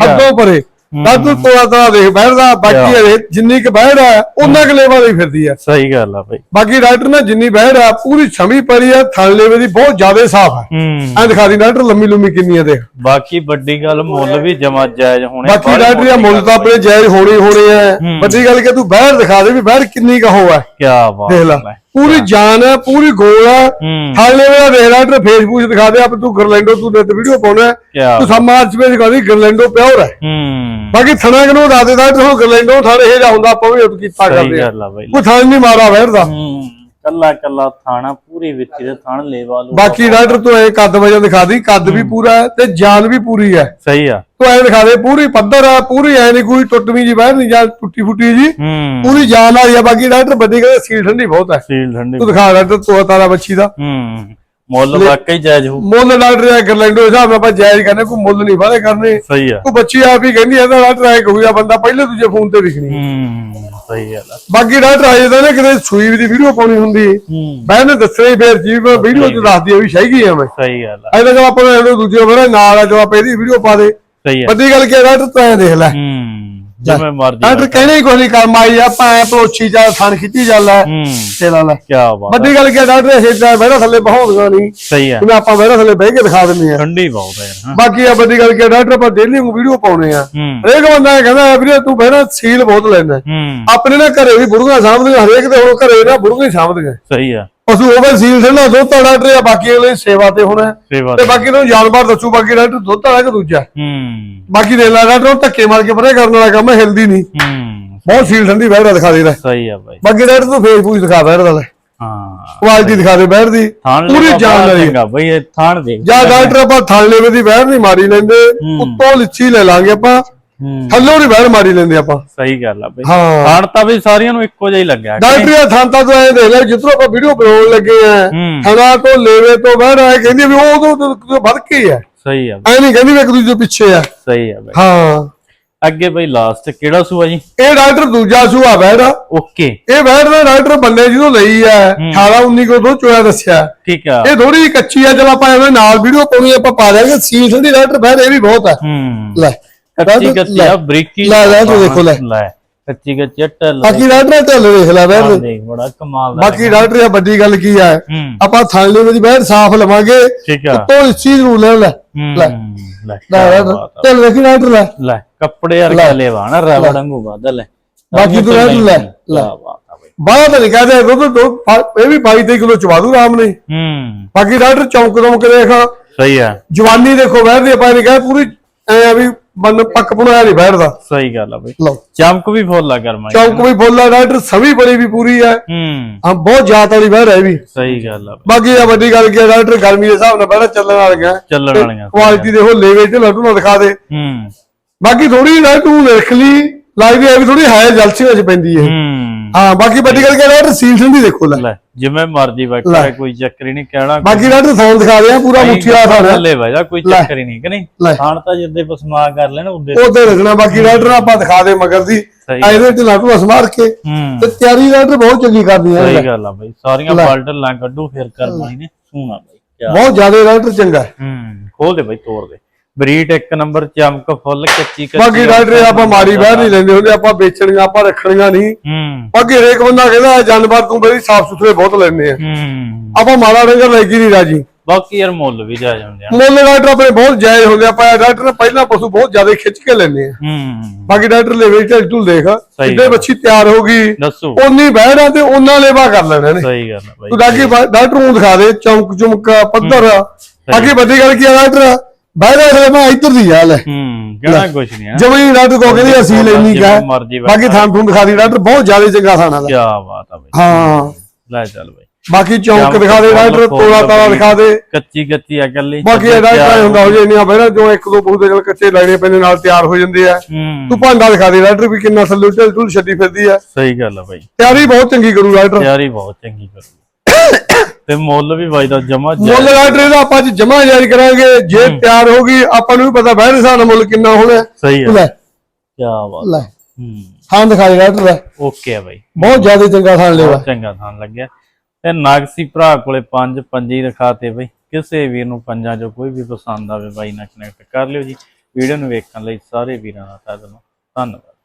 ਹੱਦੋਂ ਪਰੇ। ਡਾਕਟਰ ਤੋੜਾ ਤੋੜਾ ਦੇਖ ਬੈਠਦਾ ਬਾਕੀ ਇਹ ਜਿੰਨੀ ਕੁ ਬਹਿੜ ਆ ਉਹਨਾਂ ਕੁ ਲੇਵਾ ਦੀ ਫਿਰਦੀ ਆ। ਸਹੀ ਗੱਲ ਆ ਬਈ। ਬਾਕੀ ਡਾਕਟਰ ਨੇ ਜਿੰਨੀ ਬਹਿੜ ਆ ਪੂਰੀ ਛਮੀ ਪਰੀ ਆ ਥਣ ਲੇਵੇ ਦੀ ਬਹੁਤ ਜ਼ਿਆਦਾ ਸਾਫ਼ ਆ। ਹੂੰ। ਐਂ ਦਿਖਾ ਦੀ ਡਾਕਟਰ ਲੰਮੀ ਲੰਮੀ ਕਿੰਨੀ ਆ ਦੇਖ। ਬਾਕੀ ਵੱਡੀ ਗੱਲ ਮੁੱਲ ਵੀ ਜਮਾ ਜਾਇਜ਼ ਹੋਣੇ ਬਾਕੀ ਡਾਕਟਰ ਇਹ ਮੁੱਲ ਤਾਂ ਆਪਣੇ ਜਾਇਜ਼ ਹੋਣੇ ਹੋਣੇ ਆ। ਵੱਡੀ ਗੱਲ ਕਿ ਤੂੰ ਬਹਿੜ ਦਿਖਾ ਦੇ ਵੀ ਬਹਿੜ ਕਿੰਨੀ ਕੁ ਹੋ ਆ। ਕਿਆ ਬਾਤ ਦੇਖ ਲੈ। ਪੂਰੀ ਜਾਨ ਹੈ ਪੂਰੀ ਗੋਲ ਹੈ। ਹੂੰ। ਥਣ ਲੇਵੇ ਦਾ ਦੇਖ ਡਾਕਟਰ ਫੇਸਬੁੱਕ ਦਿਖਾ ਦੇ ਆਪ ਤੂੰ ਗਰਲੈਂਡੋ ਤੂੰ ਨੈਟ ਵੀਡੀਓ ਪਾਉਣਾ ਤੂੰ ਸਮਾਜ ਵਿੱਚ ਦਿਖਾ ਦੀ ਗਰਲੈਂਡੋ ਪਿਓਰ ਹੈ। ਬਾਕੀ ਥਣਾ ਕਿਨੂੰ ਦੱਸ ਦੇ ਡਾਕਟਰ ਹੁਣ ਗਰਲੈਂਡੋ ਥਣ ਇਹ ਜਾ ਹੁੰਦਾ ਆਪਾਂ ਵੀ ਉਹ ਕੀਤਾ ਕਰਦੇ ਕੋਈ ਥਣ ਨਹੀਂ ਮਾਰਾ ਹੂੰ। ਕੱਲਾ ਕੱਲਾ ਥਾਣਾ ਪੂਰੀ ਵਿੱਚੀ ਦੇ ਥਾਣ ਲੇਵਾ ਲੂ ਬਾਕੀ ਡਾਕਟਰ ਤੂੰ ਐ ਕੱਦ ਵਜਨ ਦਿਖਾ ਦੀ ਕੱਦ ਵੀ ਪੂਰਾ ਹੈ ਤੇ ਜਾਨ ਵੀ ਪੂਰੀ ਹੈ। ਸਹੀ ਆ। ਤੂੰ ਐ ਦਿਖਾ ਦੇ ਪੂਰੀ ਪੱਧਰ ਆ ਪੂਰੀ ਐ ਨਹੀਂ ਕੋਈ ਟੁੱਟਵੀਂ ਜੀ ਬਾਹਰ ਨਹੀਂ ਜਾਂ ਟੁੱਟੀ ਫੁੱਟੀ ਜੀ ਪੂਰੀ ਜਾਨ ਵਾਲੀ ਆ ਬਾਕੀ ਡਾਕਟਰ ਵੱਡੀ ਕਹਿੰਦੇ ਸੀਲ ਠੰਡੀ ਬਹੁਤ ਹੈ। ਸੀਲ ਠੰਡੀ ਤੂੰ ਦਿਖਾ ਡਾਕਟਰ ਤੋਆ ਤਾਰਾ ਬੱਚੀ ਦਾ। ਹੂੰ। ਮੁੱਲ ਵਾਕਈ ਜਾਇਜ਼ ਹੋ ਮੁੱਲ ਆ ਗਰਲੈਂਡੋ ਦੇ ਹਿਸਾਬ ਨਾਲ ਆਪਾਂ ਜਾਇਜ਼ ਕਰਨੇ ਕੋਈ ਮੁੱਲ ਨਹੀਂ ਵਾਲੇ ਕਰਨੇ। ਸਹੀ ਆ। ਤੂੰ ਬੱਚੀ ਆਪ ਹੀ ਕਹਿੰਦੀ ਤਾਂ ਡਾਕਟਰ ਐ ਕਹੂਗਾ ਬੰਦਾ ਪਹਿਲੇ ਦੂਜੇ ਫੋਨ ਤੇ ਵਿਖਣੀ। ਹੂੰ ਸਹੀ ਗੱਲ ਆ। ਬਾਕੀ ਡਾਕਟਰ ਆਏ ਤਾਂ ਨੇ ਕਿਤੇ ਸੂਈ ਦੀ ਵੀਡੀਓ ਪਾਉਣੀ ਹੁੰਦੀ। ਮੈਂ ਇਹਨੇ ਦੱਸਣਾ ਹੀ ਫੇਰ ਜੀ ਮੈਂ ਵੀਡੀਓ ਚ ਦੱਸਦੀ ਆ ਵੀ ਸਹੀ ਆ ਮੈਂ। ਸਹੀ ਗੱਲ ਆ। ਐਦਾਂ ਜਦੋਂ ਆਪਾਂ ਦੂਜੇ ਵਾਰ ਨਾਲ ਆ ਜਦੋਂ ਆਪਾਂ ਇਹਦੀ ਵੀਡੀਓ ਪਾ ਦੇ। ਸਹੀ ਆ। ਵੱਡੀ ਗੱਲ ਕੀ ਆ ਡਾਕਟਰ ਤੂੰ ਐਂ ਦੇਖ ਲੈ। ਹੂੰ। ਜਿਵੇਂ ਮਰਜ਼ੀ ਡਾਕਟਰ ਕਹਿੰਦੇ ਹੀ ਕੋਈ ਨਹੀਂ ਕੰਮ ਆਈ ਆਪਾਂ ਐ ਪਲੋਚੀ ਜਾ ਥਣ ਖਿੱਚੀ ਹੂੰ। ਤੇ ਲਾ ਲੈ। ਕਿਆ ਬਾਤ ਆ। ਵੱਡੀ ਗੱਲ ਕੀ ਆ ਡਾਕਟਰ ਇਹ ਤਾਂ ਬਹਿਰਾ ਥੱਲੇ ਬਹਾਉਂਦਾ ਨਹੀਂ। ਸਹੀ ਆ ਜਿਵੇਂ ਆਪਾਂ ਬਹਿਰਾ ਥੱਲੇ ਬਹਿ ਕੇ ਦਿਖਾ ਦਿੰਦੇ ਆ ਠੰਡੀ ਬਹੁਤ ਹੈ ਹਾਂ। ਬਾਕੀ ਆ ਵੱਡੀ ਗੱਲ ਕੀ ਆ ਡਾਕਟਰ ਆਪਾਂ ਡੇਲੀ ਵੀਡੀਓ ਪਾਉਣੇ ਆ। ਹੂੰ। ਹਰੇਕ ਬੰਦਾ ਕਹਿੰਦਾ ਵੀਰੇ ਤੂੰ ਬਹਿਰਾ ਸੀਲ ਬਹੁਤ ਹੂੰ। ਆਪਣੇ ਨਾ ਘਰੇ ਵੀ ਬੁੜੀਆਂ ਸਾਂਭਦੀਆਂ ਹਰੇਕ ਦੇ ਹੁਣ ਘਰੇ ਨਾ ਬੁੜੀਆਂ ਹੀ ਸਾਂਭਦੀਆਂ। ਸਹੀ ਆ। ਪਸ਼ੂ ਹੋਵੇ ਸੀਲ ਠੰਡਾ ਦੁੱਧ ਵਾਲਾ ਆ ਬਾਕੀ ਅਗਲੇ ਸੇਵਾ ਤੇ ਹੋਣਾ ਸੇਵਾ ਤੇ ਬਾਕੀ ਨੂੰ ਜਾਨਵਰ ਦੱਸੂ ਬਾਕੀ ਡਾਕਟਰ ਦੁੱਧ ਵਾਲਾ ਕਿ ਦੂਜਾ? ਹੂੰ। ਬਾਕੀ ਦੇ ਲਾ ਡਾਕਟਰ ਉਹ ਧੱਕੇ ਮਾਰ ਕੇ ਪਰੇ ਕਰਨ ਵਾਲਾ ਕੰਮ ਹੈ ਹਿਲਦੀ ਨਹੀਂ। ਹੂੰ। ਬਹੁਤ ਸੀਲ ਠੰਡੀ ਬਹਿਰਾ ਦਿਖਾ ਦੇ ਲੈ ਸਹੀ ਆ ਬਾਈ। ਬਾਕੀ ਡਾਕਟਰ ਤੂੰ ਫੇਸਬੁੱਕ ਦਿਖਾ ਬਹਿਰ ਦਾ ਹਾਂ। ਕੁਆਲਿਟੀ ਦਿਖਾ ਦੇ ਬਹਿਰ ਦੀ। ਥਾਣ ਪੂਰੀ ਜਾਨ ਵਾਲੀ ਚੰਗਾ ਬਈ ਇਹ ਥਾਣ ਦੇਖ ਜਾਂ ਡਾਕਟਰ ਆਪਾਂ ਥਣ ਲੈਵੇ ਦੀ ਬਹਿਰ ਨਹੀਂ ਮਾਰੀ ਲੈਂਦੇ। ਉੱਤੋਂ ਲਿੱਚੀ ਲੈ ਲਾਂਗੇ ਆਪਾਂ। ਥੱਲੋਂ ਨਹੀਂ ਬਹਿਰ ਮਾਰੀ ਲੈਂਦੇ ਆਪਾਂ। ਸਹੀ ਗੱਲ ਆ ਬਈ। ਹਾਂ। ਥਾਣ ਤਾਂ ਵੀ ਸਾਰਿਆਂ ਨੂੰ ਇੱਕੋ ਜਿਹਾ ਹੀ ਲੱਗਿਆ। ਡਾਕਟਰ ਇਹ ਥਣ ਤਾਂ ਤੂੰ ਐਂ ਦੇਖ ਲੈ ਜਿੱਧਰੋਂ ਆਪਾਂ ਵੀਡੀਓ ਬਣਾਉਣ ਲੱਗੇ ਆ ਹੂੰ। ਥਣਾ ਤੋਂ ਲੈਵੇ ਤੋਂ ਬਹਿਰ ਆਏ ਕਹਿੰਦੀ ਵੀ ਉਹ ਤੋਂ ਵੱਧ ਕੇ ਆ। ਸਹੀ ਆ ਐ ਨਹੀਂ ਕਹਿੰਦੀ ਵੀ ਇੱਕ ਦੂਜੇ ਪਿੱਛੇ ਆ। ਸਹੀ ਆ ਬਈ। ਹਾਂ। ਅੱਗੇ ਬਈ ਲਾਸਟ ਕਿਹੜਾ ਸੂਆ ਜੀ? ਇਹ ਡਾਕਟਰ ਦੂਜਾ ਸੂਆ ਬਹਿਰਾ ਓਕੇ। ਇਹ ਬਹਿਰ ਦਾ ਡਾਕਟਰ ਬੰਦੇ ਜਿਹਨੂੰ ਲਈ ਆ। 18 19 ਕੋ ਦੋ ਚੋਇਆ ਦੱਸਿਆ। ਠੀਕ ਆ। ਇਹ ਥੋੜੀ ਜਿਹੀ ਕੱਚੀ ਆ ਚਲ ਆਪਾਂ ਐਵੇਂ ਨਾਲ ਵੀਡੀਓ ਪਾਉਣੀ ਆਪਾਂ ਪਾ ਦਿਆਂਗੇ। ਸੀਲ ਠੰਡੀ ਡਾਕਟਰ ਬਹਿਰ ਇਹ ਵੀ ਬਹੁਤ ਆ। ਹੂੰ। ਲੈ। ਕੱਚੀ ਕੱਚੀ ਆ ਬਰੀਕੀ ਲੈ ਲੈ ਤੂੰ ਦੇਖੋ ਲੈ। ਲੈ ਕੱਚੀ ਕੱਚੀ ਟੱਲ ਬਾਕੀ ਡਾਕਟਰ ਢਿੱਲ ਦੇਖ ਲੈ ਬਹਿਰ ਦੇ। ਦੇਖ ਬੜਾ ਕਮਾਲ ਦਾ ਬਾਕੀ ਡਾਕਟਰ ਇਹ ਵੱਡੀ ਗੱਲ ਕੀ ਆ? ਹੂੰ। ਆਪਾਂ ਥਾਲੇ ਵਿੱਚ ਬਹਿਰ ਸਾਫ਼ ਲਵਾਂਗੇ ਠੀਕ ਆ। ਉੱਤੋਂ ਇਸ ਚੀਜ਼ ਨੂੰ ਲੈ ਲੈ। ਹੂੰ ਲੈ। ਲੈ ਲੈ ਕਿਆ ਲੈ। ਬਾਤ ਆ। ਢਿੱਲ ਦੇਖੀ ਡਾਕਟਰ ਲੈ। ਲੈ ਕੱਪੜੇ ਵਰਗਾ ਲੈਵਾ ਨਾ ਰਬੜ ਵਾਂਗੂ ਬਾਦਲ ਹੈ ਬਾਕੀ ਤੂੰ ਲੈ, ਲੈ। ਬਾਹਰ ਤਾਂ ਦੁੱਧ ਦੋ ਇਹ ਵੀ 22 ਕਿਲੋ ਚਵਾ ਦੂ ਰਾਮ ਨੇ। ਹੂੰ। ਬਾਕੀ ਡਾਕਟਰ ਚੌਂਕ ਚੌਂਕ ਦੇਖ। ਸਹੀ ਆ। ਜਵਾਨੀ ਦੇਖੋ ਬਹਿਰ ਦੀ ਆਪਾਂ ਨੇ ਕਿਹਾ ਪੂਰੀ ਐ ਆ ਵੀ ਬੰਨ ਪੱਕ ਪੁਣਾ ਨਹੀਂ ਬਹਿਰ ਦਾ ਸਹੀ ਗੱਲ ਆ ਬਈ। ਲਓ। ਚਮਕ ਵੀ ਫੁੱਲ ਆ ਗਰਮਾ ਚੌਂਕ ਵੀ ਬੋਲਾ ਡਾਕਟਰ ਸਭੀ ਬੜੀ ਵੀ ਪੂਰੀ ਹੈ ਹੂੰ। ਹਾਂ ਬਹੁਤ ਜ਼ਿਆਦਾ ਵਾਲੀ ਬਹਿਰ ਹੈ ਇਹ ਵੀ। ਸਹੀ ਗੱਲ ਆ ਬਈ। ਬਾਕੀ ਇਹ ਵੱਡੀ ਗੱਲ ਕੀ ਡਾਕਟਰ ਗਰਮੀ ਦੇ ਹਿਸਾਬ ਨਾਲ ਬਹਿਰਾ ਚੱਲਣ ਵਾਲ ਗਿਆ ਚੱਲਣ ਵਾਲੀਆਂ। ਕੁਆਲਿਟੀ ਦੇਖੋ ਲੇਵੇ ਚ ਲੱਡੂ ਨਾ ਦਿਖਾ ਦੇ। ਹੂੰ। ਬਾਕੀ ਥੋੜੀ ਨਾ ਤੂੰ ਦੇਖ ਲਈ ਲਾਈਵ ਵੀ ਥੋੜੀ ਹਾਇਰ ਜਲਸੀਆਂ ਚ ਪੈਂਦੀ ਹੈ। ਹੂੰ ਬਾਕੀ ਵੱਡੀ ਗੱਲ ਕੀ ਡਾਕਟਰ ਸੀਲ ਠੰਡੀ ਦੇਖੋ ਲੈ। ਜਿਵੇਂ ਮਰਜ਼ੀ ਬੈਠਾ ਲੈ। ਹੈ, ਕੋਈ ਚੱਕਰ ਹੀ ਨਹੀਂ ਕਹਿਣਾ ਬਾਕੀ ਡਾਕਟਰ ਫੋਨ ਦਿਖਾ ਦੇ ਪੂਰਾ ਮੁੱਠੀ ਵਾਲਾ ਥਾਣਾ ਲੈ ਵਜਾ ਕੋਈ ਲੈ। ਚੱਕਰ ਹੀ ਨਹੀਂ ਕਿ ਨਹੀਂ? ਲੈ। ਤਾਂ ਜਿੱਦੇ ਪਸਮਾ ਕਰ ਲੈਣ ਉਹਦੇ ਉਹਦੇ ਰੱਖਣਾ ਬਾਕੀ ਡਾਕਟਰ ਆਪਾਂ ਦਿਖਾ ਦੇ ਮਗਰ ਦੀ। ਸਹੀ ਇਹਦੇ ਚ ਲਾਟੂ ਅਸਮਾਰ ਕੇ। ਹੂੰ। ਤੇ ਤਿਆਰੀ ਡਾਕਟਰ ਬਹੁਤ ਚੰਗੀ ਕਰਦੀ ਹੈ ਸਹੀ ਗੱਲ ਆ ਬਈ ਸਾਰੀਆਂ ਬਾਲਟਲਾਂ ਕੱਢੂ ਫਿਰ ਕਰਮਾਈ ਨੇ ਸੂਣਾ ਬਈ ਕਿਆ ਬਹੁਤ ਜ਼ਿਆਦਾ ਡਾਕਟਰ ਚੰਗਾ। ਹੈ। ਹੂੰ ਖੋਲ ਦੇ ਬਈ ਤੋੜ ਦੇ। ਬਰੀਡ ਇੱਕ ਨੰਬਰ ਚਮਕ ਫੁੱਲ ਕੱਚੀ ਕੱਚੀ ਬਾਕੀ ਡਾਕਟਰ ਆਪਾਂ ਮਾਰੀ ਬਾਹਰ ਨਹੀਂ ਲੈਂਦੇ ਹੁੰਦੇ ਆਪਾਂ ਵੇਚਣੀਆਂ ਆਪਾਂ ਰੱਖਣੀਆਂ ਨਹੀਂ। ਹੂੰ। ਬਾਕੀ ਹਰੇਕ ਬੰਦਾ ਕਹਿੰਦਾ ਜਾਨਵਰ ਤੂੰ ਬੜੀ ਸਾਫ਼ ਸੁਥਰੇ ਬਹੁਤ ਲੈਂਦੇ ਆ। ਹੂੰ। ਆਪਾਂ ਮਾੜਾ ਡੰਗਰ ਲੈ ਕੇ ਨਹੀਂ ਰਾਜੀ। ਬਾਕੀ ਯਾਰ ਮੁੱਲ ਵੀ ਜਾ ਜਾਂਦੇ ਆ। ਮੁੱਲ ਡਾਕਟਰ ਆਪਣੇ ਬਹੁਤ ਜਾਇਜ਼ ਹੁੰਦੇ ਆ ਆਪਾਂ ਡਾਕਟਰ ਪਹਿਲਾਂ ਪਸ਼ੂ ਬਹੁਤ ਜ਼ਿਆਦਾ ਖਿੱਚ ਕੇ ਲੈਂਦੇ ਆ। ਹੂੰ। ਬਾਕੀ ਡਾਕਟਰ ਲੈਵੇ ਢਿੱਲ ਢੁੱਲ ਦੇਖ ਗੱਲ। ਬੱਚੀ ਤਿਆਰ ਹੋ ਗਈ। ਉਨੀ ਬਹਿਣਾ ਤੇ ਉਹਨਾਂ ਲੇਵਾ ਕਰ ਲੈਣਾ ਨੇ। ਸਹੀ ਗੱਲ ਆ ਬਈ। ਤੂੰ ਡਾਕੀ ਡਾਕਟਰ ਨੂੰ ਦਿਖਾ ਦੇ ਚੌਂਕ ਚੁਮਕ ਪੱਧਰ ਬਾਕੀ ਵੱਡੀ ਗੱਲ ਕੀ ਆ ਡਾਕਟਰ? ਬਹਿਦਾ ਰੇ ਮੈਂ ਇੱਧਰ ਦੀ ਹਾਲ ਹੈ। ਹੂੰ ਕਹਿਣਾ ਕੁਛ ਨਹੀਂ ਹੈ। ਜਮਈ ਡਾਕਟਰ ਕੋ ਕਹਿੰਦੀ ਅਸੀਂ ਲੈਣੀ ਕਾ। ਬਾਕੀ ਥਾਂ ਥੂੰ ਦਿਖਾ ਦੀ ਡਾਕਟਰ ਬਹੁਤ ਜ਼ਿਆਦਾ ਚੰਗਾ ਥਾਣਾ ਦਾ ਕੀ ਬਾਤ ਆ ਬਈ। ਹਾਂ। ਲੈ ਚੱਲ ਬਈ। ਬਾਕੀ ਚੌਂਕ ਦਿਖਾ ਦੇ ਡਾਕਟਰ ਤੋਲਾ ਤਾਲਾ ਦਿਖਾ ਦੇ। ਕੱਚੀ ਕੱਚੀ ਆ ਗੱਲੀ ਬਾਕੀ ਇਹ ਡਾਕਟਰ ਹੁੰਦਾ ਹੋ ਜੇ ਇੰਨੀਆਂ ਬਹਿਣਾ ਜੋ ਇੱਕ ਦੋ ਬੂਹ ਦੇ ਨਾਲ ਕੱਚੇ ਲੈਣੇ ਪੈਂਦੇ ਨਾਲ ਤਿਆਰ ਹੋ ਜਾਂਦੇ ਆ। ਤੂੰ ਭਾਂਡਾ ਦਿਖਾ ਦੇ ਡਾਕਟਰ ਵੀ ਕਿੰਨਾ ਥੱਲੇ ਢਿੱਲ ਢੁੱਲ ਛੱਡੀ ਫਿਰਦੀ ਆ। ਸਹੀ ਗੱਲ ਆ ਬਈ। ਤਿਆਰੀ ਬਹੁਤ ਚੰਗੀ ਕਰੂ ਡਾਕਟਰ। ਤਿਆਰੀ ਬਹੁਤ ਚੰਗੀ ਕਰੂ। ਤੇ ਮੁੱਲ ਵੀ ਬਾਈ ਦਾ ਜਮਾ ਮੁੱਲ ਡਾਕਟਰ ਇਹਦਾ ਆਪਾਂ ਅੱਜ ਜਮਾ ਜਾਰੀ ਕਰਾਂਗੇ। ਜੇ ਤਿਆਰ ਹੋ ਗਈ ਆਪਾਂ ਨੂੰ ਵੀ ਪਤਾ ਬਹਿਣ ਹਿਸਾਬ ਨਾਲ ਮੁੱਲ ਕਿੰਨਾ ਹੋਣਾ ਸਹੀ ਆ ਲੈ। ਕੀ ਬਾਤ ਲੈ। ਹੂੰ। ਦਿਖਾ ਦੇ ਡਾਕਟਰ ਦਾ। ਓਕੇ ਆ ਬਾਈ। ਬਹੁਤ ਜ਼ਿਆਦਾ ਚੰਗਾ ਥਾਂ ਬਹੁਤ ਚੰਗਾ ਥਾਂ ਲੱਗਿਆ। ਤੇ ਨਾਗਸੀ ਭਰਾ ਕੋਲੇ ਪੰਜ ਪੰਜੀ ਰਖਾਤੇ ਬਈ। ਕਿਸੇ ਵੀਰ ਨੂੰ ਪੰਜਾਂ ਚੋਂ ਕੋਈ ਵੀ ਪਸੰਦ ਆਵੇ ਬਾਈ ਨਾਲ ਕਨੈਕਟ ਕਰ ਲਿਓ ਜੀ। ਵੀਡੀਓ ਨੂੰ ਵੇਖਣ ਲਈ ਸਾਰੇ ਵੀਰਾਂ ਦਾ ਧੰਨਵਾਦ।